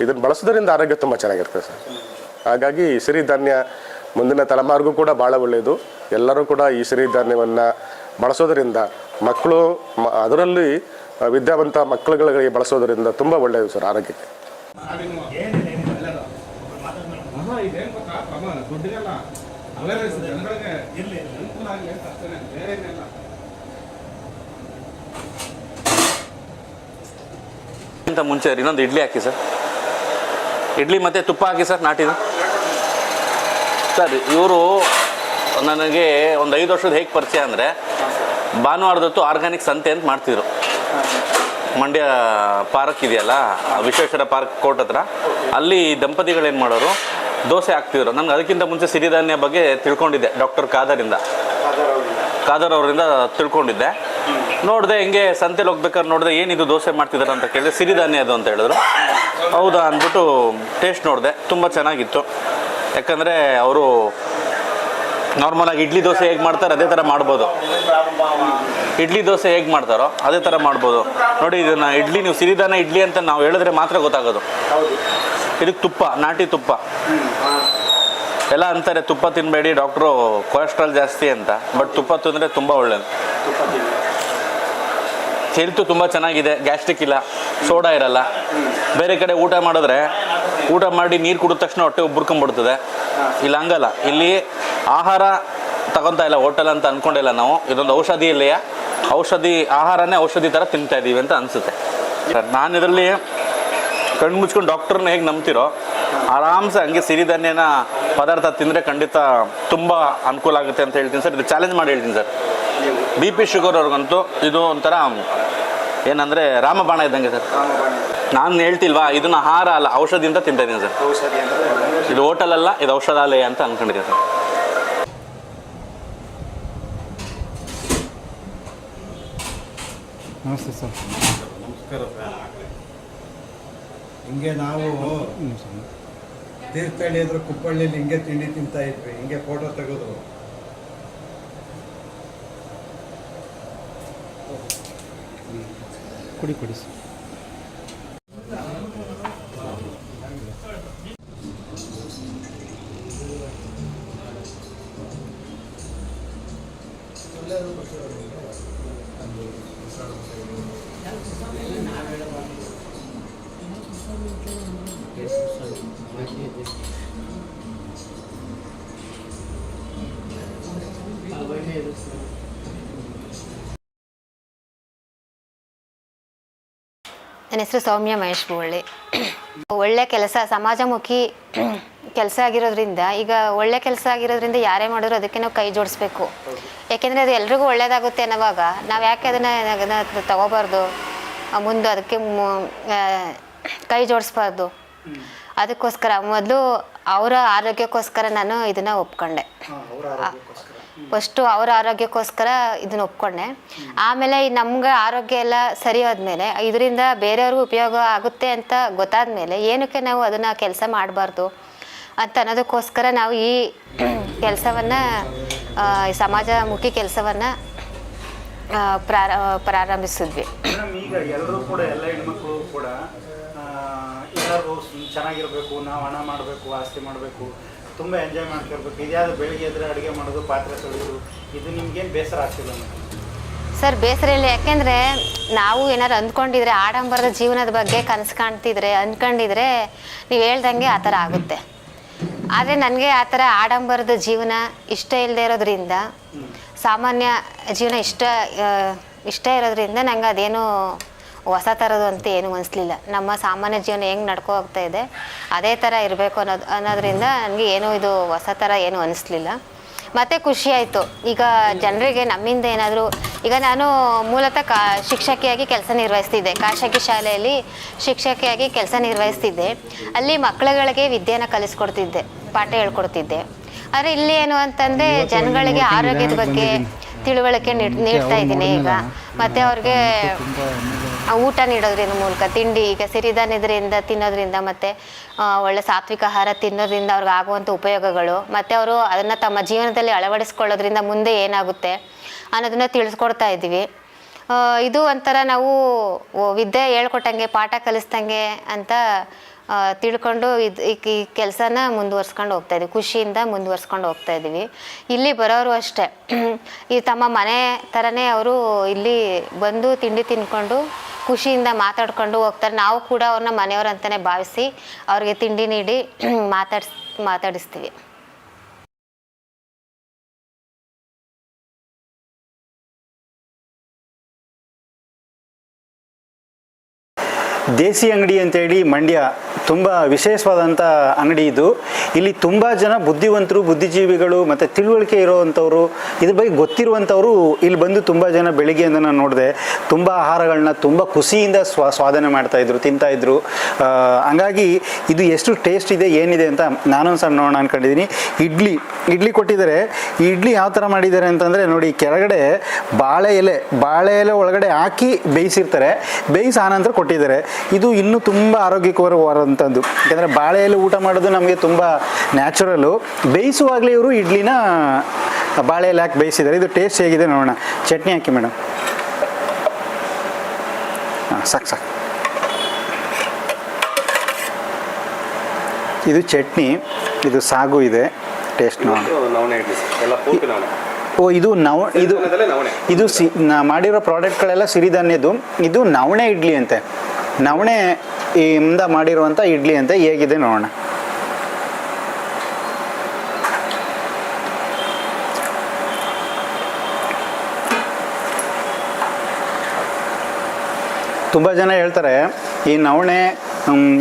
ಇದನ್ನು ಬಳಸೋದ್ರಿಂದ ಆರೋಗ್ಯ ತುಂಬ ಚೆನ್ನಾಗಿರ್ತದೆ ಸರ್. ಹಾಗಾಗಿ ಈ ಸಿರಿಧಾನ್ಯ ಮುಂದಿನ ತಲೆಮಾರಿಗೂ ಕೂಡ ಭಾಳ ಒಳ್ಳೆಯದು ಎಲ್ಲರೂ ಕೂಡ ಈ ಸಿರಿಧಾನ್ಯವನ್ನು ಬಳಸೋದರಿಂದ ಮಕ್ಕಳು ಮ, ಅದರಲ್ಲಿ ವಿದ್ಯಾವಂತ ಮಕ್ಕಳುಗಳಿಗೆ ಬಳಸೋದರಿಂದ ತುಂಬ ಒಳ್ಳೆಯದು ಸರ್, ಆರೋಗ್ಯಕ್ಕೆ. ಅಂತ ಮುಂಚೆ ಇನ್ನೊಂದು ಇಡ್ಲಿ ಹಾಕಿ ಸರ್. ಇಡ್ಲಿ ಮತ್ತು ತುಪ್ಪ ಹಾಕಿ ಸರ್ ನಾಟಿದು ಸರ್. ಇವರು ನನಗೆ ಒಂದು ಐದು ವರ್ಷದ ಹೇಗೆ ಪರಿಚಯ ಅಂದರೆ, ಭಾನುವಾರದತ್ತು ಆರ್ಗ್ಯಾನಿಕ್ ಸಂತೆ ಅಂತ ಮಾಡ್ತಿದ್ರು. ಮಂಡ್ಯ ಪಾರ್ಕ್ ಇದೆಯಲ್ಲ, ವಿಶ್ವೇಶ್ವರ ಪಾರ್ಕ್ ಕೋರ್ಟ್ ಹತ್ರ. ಅಲ್ಲಿ ದಂಪತಿಗಳೇನು ಮಾಡೋರು ದೋಸೆ ಹಾಕ್ತಿದ್ರು. ನನಗೆ ಅದಕ್ಕಿಂತ ಮುಂಚೆ ಸಿರಿಧಾನ್ಯ ಬಗ್ಗೆ ತಿಳ್ಕೊಂಡಿದ್ದೆ, ಡಾಕ್ಟರ್ ಖಾದರಿಂದ. ಖಾದರ್ ಅವರಿಂದ ತಿಳ್ಕೊಂಡಿದ್ದೆ. ನೋಡಿದೆ, ಹಿಂಗೆ ಸಂತೆಲಿ ಹೋಗ್ಬೇಕಾದ್ರೆ ನೋಡಿದೆ, ಏನಿದು ದೋಸೆ ಮಾಡ್ತಿದ್ದಾರೆ ಅಂತ ಕೇಳಿದೆ. ಸಿರಿಧಾನ್ಯ ಅದು ಅಂತ ಹೇಳಿದ್ರು. ಹೌದಾ ಅಂದ್ಬಿಟ್ಟು ಟೇಸ್ಟ್ ನೋಡಿದೆ. ತುಂಬ ಚೆನ್ನಾಗಿತ್ತು. ಯಾಕಂದರೆ ಅವರು ನಾರ್ಮಲಾಗಿ ಇಡ್ಲಿ ದೋಸೆ ಹೇಗೆ ಮಾಡ್ತಾರೋ ಅದೇ ಥರ ಮಾಡ್ಬೋದು. ಇಡ್ಲಿ ದೋಸೆ ಹೇಗೆ ಮಾಡ್ತಾರೋ ಅದೇ ಥರ ಮಾಡ್ಬೋದು. ನೋಡಿ, ಇದನ್ನು ಇಡ್ಲಿ, ನೀವು ಸಿರಿಧಾನ್ಯ ಇಡ್ಲಿ ಅಂತ ನಾವು ಹೇಳಿದ್ರೆ ಮಾತ್ರ ಗೊತ್ತಾಗೋದು. ಇದಕ್ಕೆ ತುಪ್ಪ, ನಾಟಿ ತುಪ್ಪ. ಎಲ್ಲ ಅಂತಾರೆ, ತುಪ್ಪ ತಿನ್ನಬೇಡಿ ಡಾಕ್ಟ್ರು ಕೊಲೆಸ್ಟ್ರಾಲ್ ಜಾಸ್ತಿ ಅಂತ, ಬಟ್ ತುಪ್ಪ ತಿಂದರೆ ತುಂಬ ಒಳ್ಳೇದು. ಹೆಲ್ತು ತುಂಬ ಚೆನ್ನಾಗಿದೆ, ಗ್ಯಾಸ್ಟ್ರಿಕ್ ಇಲ್ಲ, ಸೋಡಾ ಇರಲ್ಲ. ಬೇರೆ ಕಡೆ ಊಟ ಮಾಡಿದ್ರೆ, ಊಟ ಮಾಡಿ ನೀರು ಕುಡಿದ ತಕ್ಷಣ ಹೊಟ್ಟೆ ಉಬ್ಬರ್ಕೊಂಡ್ಬಿಡ್ತದೆ ಇಲ್ಲ ಹಂಗಲ್ಲ, ಇಲ್ಲಿ ಆಹಾರ ತಗೊತಾ ಇಲ್ಲ, ಹೋಟೆಲ್ ಅಂತ ಅನ್ಕೊಂಡಿಲ್ಲ ನಾವು, ಇದೊಂದು ಔಷಧಿ ಇಲ್ಲಿಯ? ಔಷಧಿ, ಆಹಾರನೇ ಔಷಧಿ ಥರ ತಿಂತಾ ಇದ್ದೀವಿ ಅಂತ ಅನಿಸುತ್ತೆ. ನಾನು ಇದರಲ್ಲಿ ಕಣ್ಣು ಮುಚ್ಕೊಂಡು ಡಾಕ್ಟರ್ನ ಹೇಗೆ ನಂಬ್ತಿರೋ ಆರಾಮ್ಸೆ ಹಂಗೆ ಸಿರಿಧಾನ್ಯನ ಪದಾರ್ಥ ತಿಂದರೆ ಖಂಡಿತ ತುಂಬ ಅನುಕೂಲ ಆಗುತ್ತೆ ಅಂತ ಹೇಳ್ತೀನಿ ಸರ್. ಇದು ಚಾಲೆಂಜ್ ಮಾಡಿ ಹೇಳ್ತೀನಿ ಸರ್. ಬಿ ಪಿ ಶುಗರ್ ಅವ್ರಿಗಂತೂ ಇದು ಒಂಥರ ಏನಂದರೆ ರಾಮಬಾಣ ಇದ್ದಂಗೆ ಸರ್. ನಾನು ಹೇಳ್ತಿಲ್ವಾ ಇದನ್ನ ಆಹಾರ ಅಲ್ಲ ಔಷಧಿಯಿಂದ ತಿಂತಾ ಇದ್ದೀನಿ ಸರ್. ಇದು ಹೋಟೆಲ್ ಅಲ್ಲ ಇದು ಔಷಧಾಲಯ ಅಂತ ಅನ್ಕೊಂಡಿದ್ದೆ ಸರ್. ನಮಸ್ತೆ ಸರ್. ಹಿಂಗೆ ನಾವು ತೀರ್ಥಹಳ್ಳಿ ಇದ್ರು ಕುಪ್ಪಳ್ಳಿಲಿ ಹಿಂಗೆ ತಿಂಡಿ ತಿಂತಾ ಇದ್ವಿ ಹಿಂಗೆ ಫೋಟೋ ತೆಗೆದ್ರು ಕುಡಿ ಕುಡಿ. ನನ್ನ ಹೆಸರು ಸೌಮ್ಯ ಮಹೇಶ್ ಬೋಳ್ಳಿ ಒಳ್ಳೆ ಕೆಲಸ, ಸಮಾಜಮುಖಿ ಕೆಲಸ ಆಗಿರೋದ್ರಿಂದ, ಈಗ ಒಳ್ಳೆ ಕೆಲಸ ಆಗಿರೋದ್ರಿಂದ ಯಾರೇ ಮಾಡಿದ್ರು ಅದಕ್ಕೆ ನಾವು ಕೈ ಜೋಡಿಸ್ಬೇಕು. ಯಾಕೆಂದರೆ ಅದು ಎಲ್ರಿಗೂ ಒಳ್ಳೇದಾಗುತ್ತೆ ಅನ್ನೋವಾಗ ನಾವು ಯಾಕೆ ಅದನ್ನು ಅದನ್ನು ತಗೋಬಾರ್ದು? ಮುಂದೆ ಅದಕ್ಕೆ ಕೈ ಜೋಡಿಸ್ಬಾರ್ದು. ಅದಕ್ಕೋಸ್ಕರ ಮೊದಲು ಅವರ ಆರೋಗ್ಯಕ್ಕೋಸ್ಕರ ನಾನು ಇದನ್ನು ಒಪ್ಕೊಂಡೆ. ಫಸ್ಟು ಅವ್ರ ಆರೋಗ್ಯಕ್ಕೋಸ್ಕರ ಇದನ್ನ ಒಪ್ಕೊಂಡೆ. ಆಮೇಲೆ ನಮ್ಗೆ ಆರೋಗ್ಯ ಎಲ್ಲ ಸರಿ ಹೋದ್ಮೇಲೆ ಇದರಿಂದ ಬೇರೆಯವ್ರಿಗೂ ಉಪಯೋಗ ಆಗುತ್ತೆ ಅಂತ ಗೊತ್ತಾದ್ಮೇಲೆ ಏನಕ್ಕೆ ನಾವು ಅದನ್ನು ಕೆಲಸ ಮಾಡಬಾರ್ದು ಅಂತ ಅನ್ನೋದಕ್ಕೋಸ್ಕರ ನಾವು ಈ ಕೆಲಸವನ್ನು ಸಮಾಜಮುಖಿ ಕೆಲಸವನ್ನು ಪ್ರಾರ, ಪ್ರಾರಂಭಿಸಿದ್ವಿ. ಈಗ ಎಲ್ಲರೂ ಕೂಡ ಎಲ್ಲ ಕೂಡ ಚೆನ್ನಾಗಿರ್ಬೇಕು, ನಾವು ಹಣ ಮಾಡಬೇಕು, ಆಸ್ತಿ ಮಾಡಬೇಕು ತುಂಬ ಎಂಜಾಯ್ ಮಾಡ್ತಿರ್ಬೇಕು ಇದ್ಯಾವುದು ಬೆಳಿಗ್ಗೆ ಎದ್ರೆ ಅಡುಗೆ ಮಾಡೋದು ಪಾತ್ರೆ ತೊಳೆಯೋದು ಇದು ನಿಮ್ಗೇನು ಬೇಸರ ಆಗ್ತಿಲ್ಲ ಮೇಡಮ್? ಸರ್ ಬೇಸರ ಇಲ್ಲ. ಯಾಕೆಂದರೆ ನಾವು ಏನಾರು ಅಂದ್ಕೊಂಡಿದ್ರೆ ಆಡಂಬರದ ಜೀವನದ ಬಗ್ಗೆ ಕನಸು ಕಾಣ್ತಿದ್ರೆ ಅಂದ್ಕೊಂಡಿದ್ರೆ ನೀವು ಹೇಳ್ದಂಗೆ ಆ ಥರ ಆಗುತ್ತೆ. ಆದರೆ ನನಗೆ ಆ ಥರ ಆಡಂಬರದ ಜೀವನ ಇಷ್ಟ ಇಲ್ಲದೆ ಇರೋದ್ರಿಂದ ಸಾಮಾನ್ಯ ಜೀವನ ಇಷ್ಟ ಇಷ್ಟ ಇರೋದ್ರಿಂದ ನಂಗೆ ಅದೇನು ಹೊಸ ಥರದ್ದು ಅಂತ ಏನು ಅನಿಸ್ಲಿಲ್ಲ. ನಮ್ಮ ಸಾಮಾನ್ಯ ಜೀವನ ಹೆಂಗೆ ನಡ್ಕೋ ಹೋಗ್ತಾ ಇದೆ ಅದೇ ಥರ ಇರಬೇಕು ಅನ್ನೋದು ಅನ್ನೋದ್ರಿಂದ ನನಗೆ ಏನು ಇದು ಹೊಸ ಥರ ಏನು ಅನಿಸ್ಲಿಲ್ಲ. ಮತ್ತು ಖುಷಿಯಾಯಿತು ಈಗ ಜನರಿಗೆ ನಮ್ಮಿಂದ ಏನಾದರೂ ಈಗ ನಾನು ಮೂಲತಃ ಕಾ ಶಿಕ್ಷಕಿಯಾಗಿ ಕೆಲಸ ನಿರ್ವಹಿಸ್ತಿದ್ದೆ. ಖಾಸಗಿ ಶಾಲೆಯಲ್ಲಿ ಶಿಕ್ಷಕಿಯಾಗಿ ಕೆಲಸ ನಿರ್ವಹಿಸ್ತಿದ್ದೆ. ಅಲ್ಲಿ ಮಕ್ಕಳುಗಳಿಗೆ ವಿದ್ಯೆನ ಕಲಿಸ್ಕೊಡ್ತಿದ್ದೆ ಪಾಠ ಹೇಳ್ಕೊಡ್ತಿದ್ದೆ. ಆದರೆ ಇಲ್ಲಿ ಏನು ಅಂತಂದರೆ ಜನಗಳಿಗೆ ಆರೋಗ್ಯದ ಬಗ್ಗೆ ತಿಳುವಳಿಕೆ ನೀಡ್ ನೀಡ್ತಾ ಇದ್ದೀನಿ ಈಗ. ಮತ್ತು ಅವ್ರಿಗೆ ಊಟ ನೀಡೋದ್ರಿಂದ ಮೂಲಕ ತಿಂಡಿ ಈಗ ಸಿರಿಧಾನ್ಯದ್ರಿಂದ ತಿನ್ನೋದ್ರಿಂದ ಮತ್ತು ಒಳ್ಳೆ ಸಾತ್ವಿಕ ಆಹಾರ ತಿನ್ನೋದ್ರಿಂದ ಅವ್ರಿಗೆ ಆಗುವಂಥ ಉಪಯೋಗಗಳು ಮತ್ತು ಅವರು ಅದನ್ನು ತಮ್ಮ ಜೀವನದಲ್ಲಿ ಅಳವಡಿಸ್ಕೊಳ್ಳೋದ್ರಿಂದ ಮುಂದೆ ಏನಾಗುತ್ತೆ ಅನ್ನೋದನ್ನ ತಿಳಿಸ್ಕೊಡ್ತಾ ಇದ್ದೀವಿ. ಇದು ಒಂಥರ ನಾವು ವಿದ್ಯೆ ಹೇಳ್ಕೊಟ್ಟಂಗೆ ಪಾಠ ಕಲಿಸ್ದಂಗೆ ಅಂತ ತಿಳ್ಕೊಂಡು ಇದು ಈ ಕೆಲಸನ ಮುಂದುವರ್ಸ್ಕೊಂಡು ಹೋಗ್ತಾ ಇದ್ದೀವಿ ಖುಷಿಯಿಂದ ಮುಂದುವರ್ಸ್ಕೊಂಡು ಹೋಗ್ತಾ ಇದ್ದೀವಿ ಇಲ್ಲಿ ಬರೋರು ಅಷ್ಟೇ. ಈ ತಮ್ಮ ಮನೆ ಥರನೇ ಅವರು ಇಲ್ಲಿ ಬಂದು ತಿಂಡಿ ತಿನ್ಕೊಂಡು ಖುಷಿಯಿಂದ ಮಾತಾಡ್ಕೊಂಡು ಹೋಗ್ತಾರೆ. ನಾವು ಕೂಡ ಅವ್ರನ್ನ ಮನೆಯವ್ರಂತಲೇ ಭಾವಿಸಿ ಅವ್ರಿಗೆ ತಿಂಡಿ ನೀಡಿ ಮಾತಾಡ್ಸ್ ಮಾತಾಡಿಸ್ತೀವಿ. ದೇಸಿ ಅಂಗಡಿ ಅಂತೇಳಿ ಮಂಡ್ಯ ತುಂಬ ವಿಶೇಷವಾದಂಥ ಅಂಗಡಿ ಇದು. ಇಲ್ಲಿ ತುಂಬ ಜನ ಬುದ್ಧಿವಂತರು, ಬುದ್ಧಿಜೀವಿಗಳು ಮತ್ತು ತಿಳುವಳಿಕೆ ಇರೋವಂಥವ್ರು ಇದ್ರ ಬಗ್ಗೆ ಗೊತ್ತಿರುವಂಥವ್ರು ಇಲ್ಲಿ ಬಂದು ತುಂಬ ಜನ ಬೆಳಿಗ್ಗೆಯಿಂದ ನಾನು ನೋಡಿದೆ. ತುಂಬ ಆಹಾರಗಳನ್ನ ತುಂಬ ಖುಷಿಯಿಂದ ಸ್ವಾ, ಸ್ವಾದನೆ ಮಾಡ್ತಾಯಿದ್ರು ತಿಂತಾಯಿದ್ರು ಹಂಗಾಗಿ ಇದು ಎಷ್ಟು ಟೇಸ್ಟ್ ಇದೆ, ಏನಿದೆ ಅಂತ ನಾನೊಂದು ಸಣ್ಣ ನೋಡೋಣ ಅನ್ಕೊಂಡಿದ್ದೀನಿ ಇಡ್ಲಿ ಇಡ್ಲಿ ಕೊಟ್ಟಿದ್ದಾರೆ. ಇಡ್ಲಿ ಯಾವ ಥರ ಮಾಡಿದ್ದಾರೆ ಅಂತಂದರೆ ನೋಡಿ ಕೆಳಗಡೆ ಬಾಳೆ ಎಲೆ ಬಾಳೆ ಎಲೆ ಒಳಗಡೆ ಹಾಕಿ ಬೇಯಿಸಿರ್ತಾರೆ. ಬೇಯಿಸಿ ಆನಂತರ ಕೊಟ್ಟಿದ್ದಾರೆ. ಇದು ಇನ್ನೂ ತುಂಬ ಆರೋಗ್ಯಕರವಾದಂಥದ್ದು ಯಾಕಂದರೆ ಬಾಳೆಯಲ್ಲಿ ಊಟ ಮಾಡೋದು ನಮಗೆ ತುಂಬ ನ್ಯಾಚುರಲ್ಲು ಬೇಯಿಸುವಾಗಲೇ ಇವರು ಇಡ್ಲಿನ ಬಾಳೆಯಲ್ಲಿ ಹಾಕಿ ಬೇಯಿಸಿದ್ದಾರೆ. ಇದು ಟೇಸ್ಟ್ ಹೇಗಿದೆ ನೋಡೋಣ. ಚಟ್ನಿ ಹಾಕಿ ಮೇಡಮ್ ಹಾಂ ಸಾಕು ಸಾಕು. ಇದು ಚಟ್ನಿ ಇದು ಸಾಗು ಇದೆ. ಟೇಸ್ಟ್ ಓ ಇದು ನವ ಇದು ಇದು ಸಿ ಮಾಡಿರೋ ಪ್ರಾಡಕ್ಟ್ಗಳೆಲ್ಲ ಸಿರಿಧಾನ್ಯದ್ದು ಇದು ನವಣೆ ಇಡ್ಲಿ ಅಂತೆ. ನವಣೆ ಈ ಇಂದ ಮಾಡಿರುವಂಥ ಇಡ್ಲಿ ಅಂತ ಹೇಗಿದೆ ನೋಡೋಣ. ತುಂಬ ಜನ ಹೇಳ್ತಾರೆ, ಈ ನವಣೆ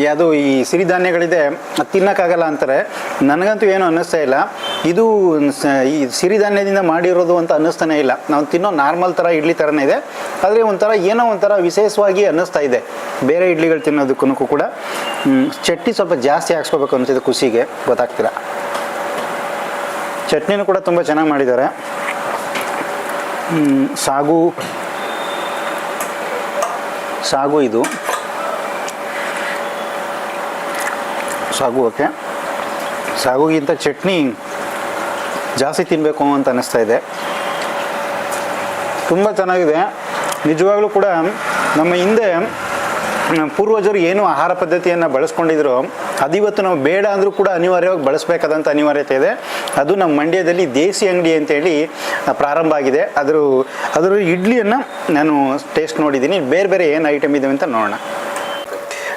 ಯಾವುದು ಈ ಸಿರಿಧಾನ್ಯಗಳಿದೆ, ಅದು ತಿನ್ನೋಕ್ಕಾಗಲ್ಲ ಅಂತಾರೆ. ನನಗಂತೂ ಏನು ಅನ್ನಿಸ್ತಾ ಇಲ್ಲ. ಇದು ಈ ಸಿರಿಧಾನ್ಯದಿಂದ ಮಾಡಿರೋದು ಅಂತ ಅನ್ನಿಸ್ತಾನೆ ಇಲ್ಲ. ನಾವು ತಿನ್ನೋ ನಾರ್ಮಲ್ ಥರ ಇಡ್ಲಿ ಥರನೇ ಇದೆ. ಆದರೆ ಒಂಥರ ಏನೋ ಒಂಥರ ವಿಶೇಷವಾಗಿ ಅನ್ನಿಸ್ತಾ ಇದೆ. ಬೇರೆ ಇಡ್ಲಿಗಳು ತಿನ್ನೋದಕ್ಕೂ ಕೂಡ. ಚಟ್ನಿ ಸ್ವಲ್ಪ ಜಾಸ್ತಿ ಹಾಕ್ಸ್ಕೋಬೇಕು ಅನಿಸಿದೆ ಖುಷಿಗೆ. ಗೊತ್ತಾಗ್ತಿಲ್ಲ. ಚಟ್ನಿನೂ ಕೂಡ ತುಂಬ ಚೆನ್ನಾಗಿ ಮಾಡಿದ್ದಾರೆ. ಸಾಗು. ಸಾಗು ಇದು. ಸಾಗು, ಓಕೆ. ಸಾಗುಗಿಂತ ಚಟ್ನಿ ಜಾಸ್ತಿ ತಿನ್ನಬೇಕು ಅಂತ ಅನ್ನಿಸ್ತಾ ಇದೆ. ತುಂಬ ಚೆನ್ನಾಗಿದೆ. ನಿಜವಾಗ್ಲೂ ಕೂಡ ನಮ್ಮ ಹಿಂದೆ ಪೂರ್ವಜರು ಏನು ಆಹಾರ ಪದ್ಧತಿಯನ್ನು ಬಳಸ್ಕೊಂಡಿದ್ರು ಅದಿವತ್ತು ನಾವು ಬೇಡ ಅಂದರೂ ಕೂಡ ಅನಿವಾರ್ಯವಾಗಿ ಬಳಸಬೇಕಾದಂಥ ಅನಿವಾರ್ಯತೆ ಇದೆ. ಅದು ನಮ್ಮ ಮಂಡ್ಯದಲ್ಲಿ ದೇಸಿ ಅಂಗಡಿ ಅಂತೇಳಿ ಪ್ರಾರಂಭ ಆಗಿದೆ. ಅದರ ಅದರ ಇಡ್ಲಿಯನ್ನು ನಾನು ಟೇಸ್ಟ್ ನೋಡಿದ್ದೀನಿ. ಬೇರೆ ಬೇರೆ ಏನು ಐಟಮ್ ಇದೆ ಅಂತ ನೋಡೋಣ.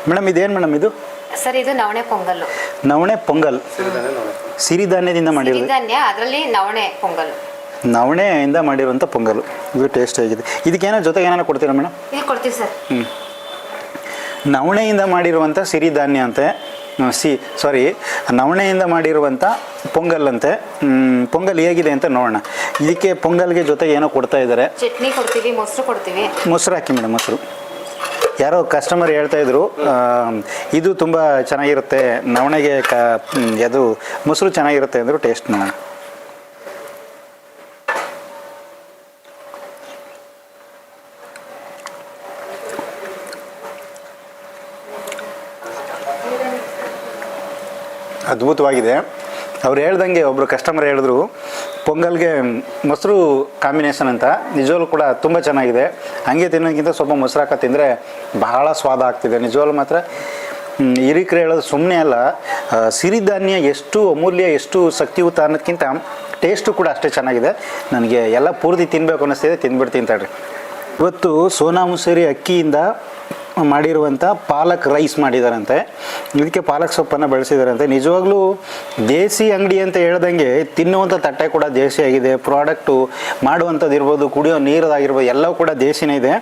ಮೇಡಮ್ ಇದೇನು ಮೇಡಮ್ ಇದು? ಸರ್ ಇದು ನವಣೆ ಪೊಂಗಲ್ ನವಣೆ ಪೊಂಗಲ್. ಸಿರಿಧಾನ್ಯದಿಂದ ಮಾಡಿರೋದು. ಸಿರಿಧಾನ್ಯ ಅದರಲ್ಲಿ ನವಣೆ ಪೊಂಗಲ್. ನವಣೆಯಿಂದ ಮಾಡಿರುವಂಥ ಪೊಂಗಲು. ಇದು ಟೇಸ್ಟ್ ಆಗಿದೆ. ಇದಕ್ಕೇನೋ ಜೊತೆಗೆ ಏನಾರ ಕೊಡ್ತೀರಾ ಮೇಡಮ್? ಇದು ಕೊಡ್ತೀವಿ ಸರ್. ನವಣೆಯಿಂದ ಮಾಡಿರುವಂಥ ಸಿರಿಧಾನ್ಯ ಅಂತೆ ಸಿ ಸಾರಿ ನವಣೆಯಿಂದ ಮಾಡಿರುವಂಥ ಪೊಂಗಲ್ ಅಂತೆ ಪೊಂಗಲ್ ಹೇಗಿದೆ ಅಂತ ನೋಡೋಣ. ಇದಕ್ಕೆ ಪೊಂಗಲ್ಗೆ ಜೊತೆಗೆ ಏನೋ ಕೊಡ್ತಾ ಇದ್ದಾರೆ ಚಟ್ನಿ ಕೊಡ್ತೀವಿ ಮೊಸರು ಕೊಡ್ತೀವಿ. ಮೊಸರು ಹಾಕಿ ಮೇಡಮ್ ಮೊಸರು. ಯಾರೋ ಕಸ್ಟಮರ್ ಹೇಳ್ತಾ ಇದ್ರು ಇದು ತುಂಬ ಚೆನ್ನಾಗಿರುತ್ತೆ, ನವಣೆಗೆ ಕ ಅದು ಮೊಸರು ಚೆನ್ನಾಗಿರುತ್ತೆ ಅಂದರು ಟೇಸ್ಟ್ ನೋಡೋಣ. ಅದ್ಭುತವಾಗಿದೆ. ಅವ್ರು ಹೇಳ್ದಂಗೆ ಒಬ್ರು ಕಸ್ಟಮರ್ ಹೇಳಿದ್ರು, ಪೊಂಗಲ್ಗೆ ಮೊಸರು ಕಾಂಬಿನೇಷನ್ ಅಂತ, ನಿಜವಾಗ್ಲೂ ಕೂಡ ತುಂಬ ಚೆನ್ನಾಗಿದೆ. ಹಂಗೆ ತಿನ್ನೋಕ್ಕಿಂತ ಸ್ವಲ್ಪ ಮೊಸರು ಹಾಕ ತಿಂದರೆ ಬಹಳ ಸ್ವಾದ ಆಗ್ತಿದೆ. ನಿಜವಾಗ್ಲೂ ಮಾತ್ರ ಹಿರಿಕರೆ ಹೇಳೋದು ಸುಮ್ಮನೆ ಅಲ್ಲ ಸಿರಿಧಾನ್ಯ ಎಷ್ಟು ಅಮೂಲ್ಯ, ಎಷ್ಟು ಶಕ್ತಿಯುತ ಅನ್ನೋದಕ್ಕಿಂತ ಟೇಸ್ಟು ಕೂಡ ಅಷ್ಟೇ ಚೆನ್ನಾಗಿದೆ. ನನಗೆ ಎಲ್ಲ ಪೂರ್ತಿ ತಿನ್ನಬೇಕು ಅನ್ನಿಸ್ತಿದೆ ತಿಂದ್ಬಿಡ್ತೀನಿ ತಡ್ರಿ. ಇವತ್ತು ಸೋನಾ ಮುಸರಿ ಅಕ್ಕಿಯಿಂದ ಮಾಡಿರುವಂಥ ಪಾಲಕ್ ರೈಸ್ ಮಾಡಿದಾರಂತೆ. ಇದಕ್ಕೆ ಪಾಲಕ್ ಸೊಪ್ಪನ್ನು ಬಳಸಿದಾರಂತೆ. ನಿಜವಾಗ್ಲೂ ದೇಸಿ ಅಂಗಡಿ ಅಂತ ಹೇಳ್ದಂಗೆ ತಿನ್ನುವಂಥ ತಟ್ಟೆ ಕೂಡ ದೇಸಿ ಆಗಿದೆ. ಪ್ರಾಡಕ್ಟು ಮಾಡುವಂಥದ್ದು ಇರ್ಬೋದು, ಕುಡಿಯೋ ನೀರದಾಗಿರ್ಬೋದು, ಎಲ್ಲವೂ ಕೂಡ ದೇಸಿನೇ ಇದೆ.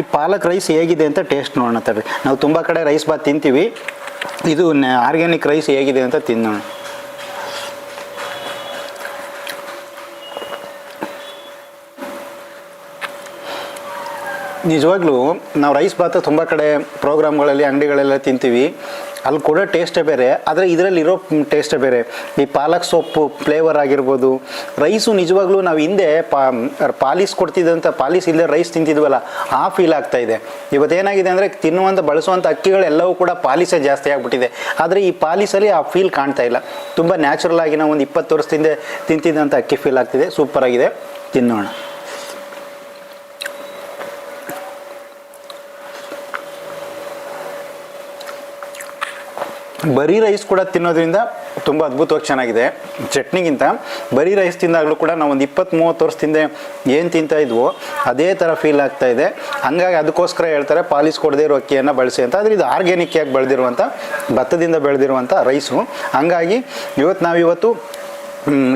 ಈ ಪಾಲಕ್ ರೈಸ್ ಹೇಗಿದೆ ಅಂತ ಟೇಸ್ಟ್ ನೋಡೋಣ ನಾವು ತುಂಬ ಕಡೆ ರೈಸ್ ಬಾತ್ ತಿಂತೀವಿ. ಇದು ಆರ್ಗ್ಯಾನಿಕ್ ರೈಸ್ ಹೇಗಿದೆ ಅಂತ ತಿನ್ನೋಣ ನಿಜವಾಗ್ಲೂ ನಾವು ರೈಸ್ ಬಾತ್ ತುಂಬ ಕಡೆ ಪ್ರೋಗ್ರಾಮ್ಗಳಲ್ಲಿ ಅಂಗಡಿಗಳೆಲ್ಲ ತಿಂತೀವಿ. ಅಲ್ಲಿ ಕೂಡ ಟೇಸ್ಟೇ ಬೇರೆ, ಆದರೆ ಇದರಲ್ಲಿರೋ ಟೇಸ್ಟೇ ಬೇರೆ. ಈ ಪಾಲಕ್ ಸೊಪ್ಪು ಫ್ಲೇವರ್ ಆಗಿರ್ಬೋದು. ರೈಸು ನಿಜವಾಗ್ಲೂ ನಾವು ಹಿಂದೆ ಪಾ, ಪಾಲಿಸ್ ಕೊಡ್ತಿದ್ದಂಥ ಪಾಲಿಸ್ ಇಲ್ಲದೆ ರೈಸ್ ತಿಂತಿದ್ವಲ್ಲ, ಆ ಫೀಲ್ ಆಗ್ತಾ ಇದೆ. ಇವತ್ತೇನಾಗಿದೆ ಅಂದರೆ ತಿನ್ನುವಂಥ ಬಳಸುವಂಥ ಅಕ್ಕಿಗಳೆಲ್ಲವೂ ಕೂಡ ಪಾಲಿಸೇ ಜಾಸ್ತಿ ಆಗಿಬಿಟ್ಟಿದೆ. ಆದರೆ ಈ ಪಾಲಿಸಲ್ಲಿ ಆ ಫೀಲ್ ಕಾಣ್ತಾ ಇಲ್ಲ. ತುಂಬ ನ್ಯಾಚುರಲ್ ಆಗಿ ನಾವು ಒಂದು ಇಪ್ಪತ್ತು ವರ್ಷದಿಂದ ತಿಂತಿದ್ದಂಥ ಅಕ್ಕಿ ಫೀಲ್ ಆಗ್ತಿದೆ. ಸೂಪರ್ ಆಗಿದೆ. ತಿನ್ನೋಣ. ಬರೀ ರೈಸ್ ಕೂಡ ತಿನ್ನೋದ್ರಿಂದ ತುಂಬ ಅದ್ಭುತವಾಗಿ ಚೆನ್ನಾಗಿದೆ. ಚಟ್ನಿಗಿಂತ ಬರೀ ರೈಸ್ ತಿಂದಾಗಲೂ ಕೂಡ ನಾವು ಒಂದು ಇಪ್ಪತ್ತು ಮೂವತ್ತು ವರ್ಷದಿಂದ ಏನು ತಿಂತಾ ಇದ್ವೋ ಅದೇ ಥರ ಫೀಲ್ ಆಗ್ತಾ ಇದೆ. ಹಂಗಾಗಿ ಅದಕ್ಕೋಸ್ಕರ ಹೇಳ್ತಾರೆ ಪಾಲಿಸ್ ಕೊಡದೇ ಇರೋ ಅಕ್ಕಿಯನ್ನು ಬಳಸಿ ಅಂತ. ಆದರೆ ಇದು ಆರ್ಗ್ಯಾನಿಕ್ ಆಗಿ ಬೆಳೆದಿರುವಂಥ ಭತ್ತದಿಂದ ಬೆಳೆದಿರುವಂಥ ರೈಸು. ಹಂಗಾಗಿ ಇವತ್ತು ನಾವಿವತ್ತು ಹ್ಮ್,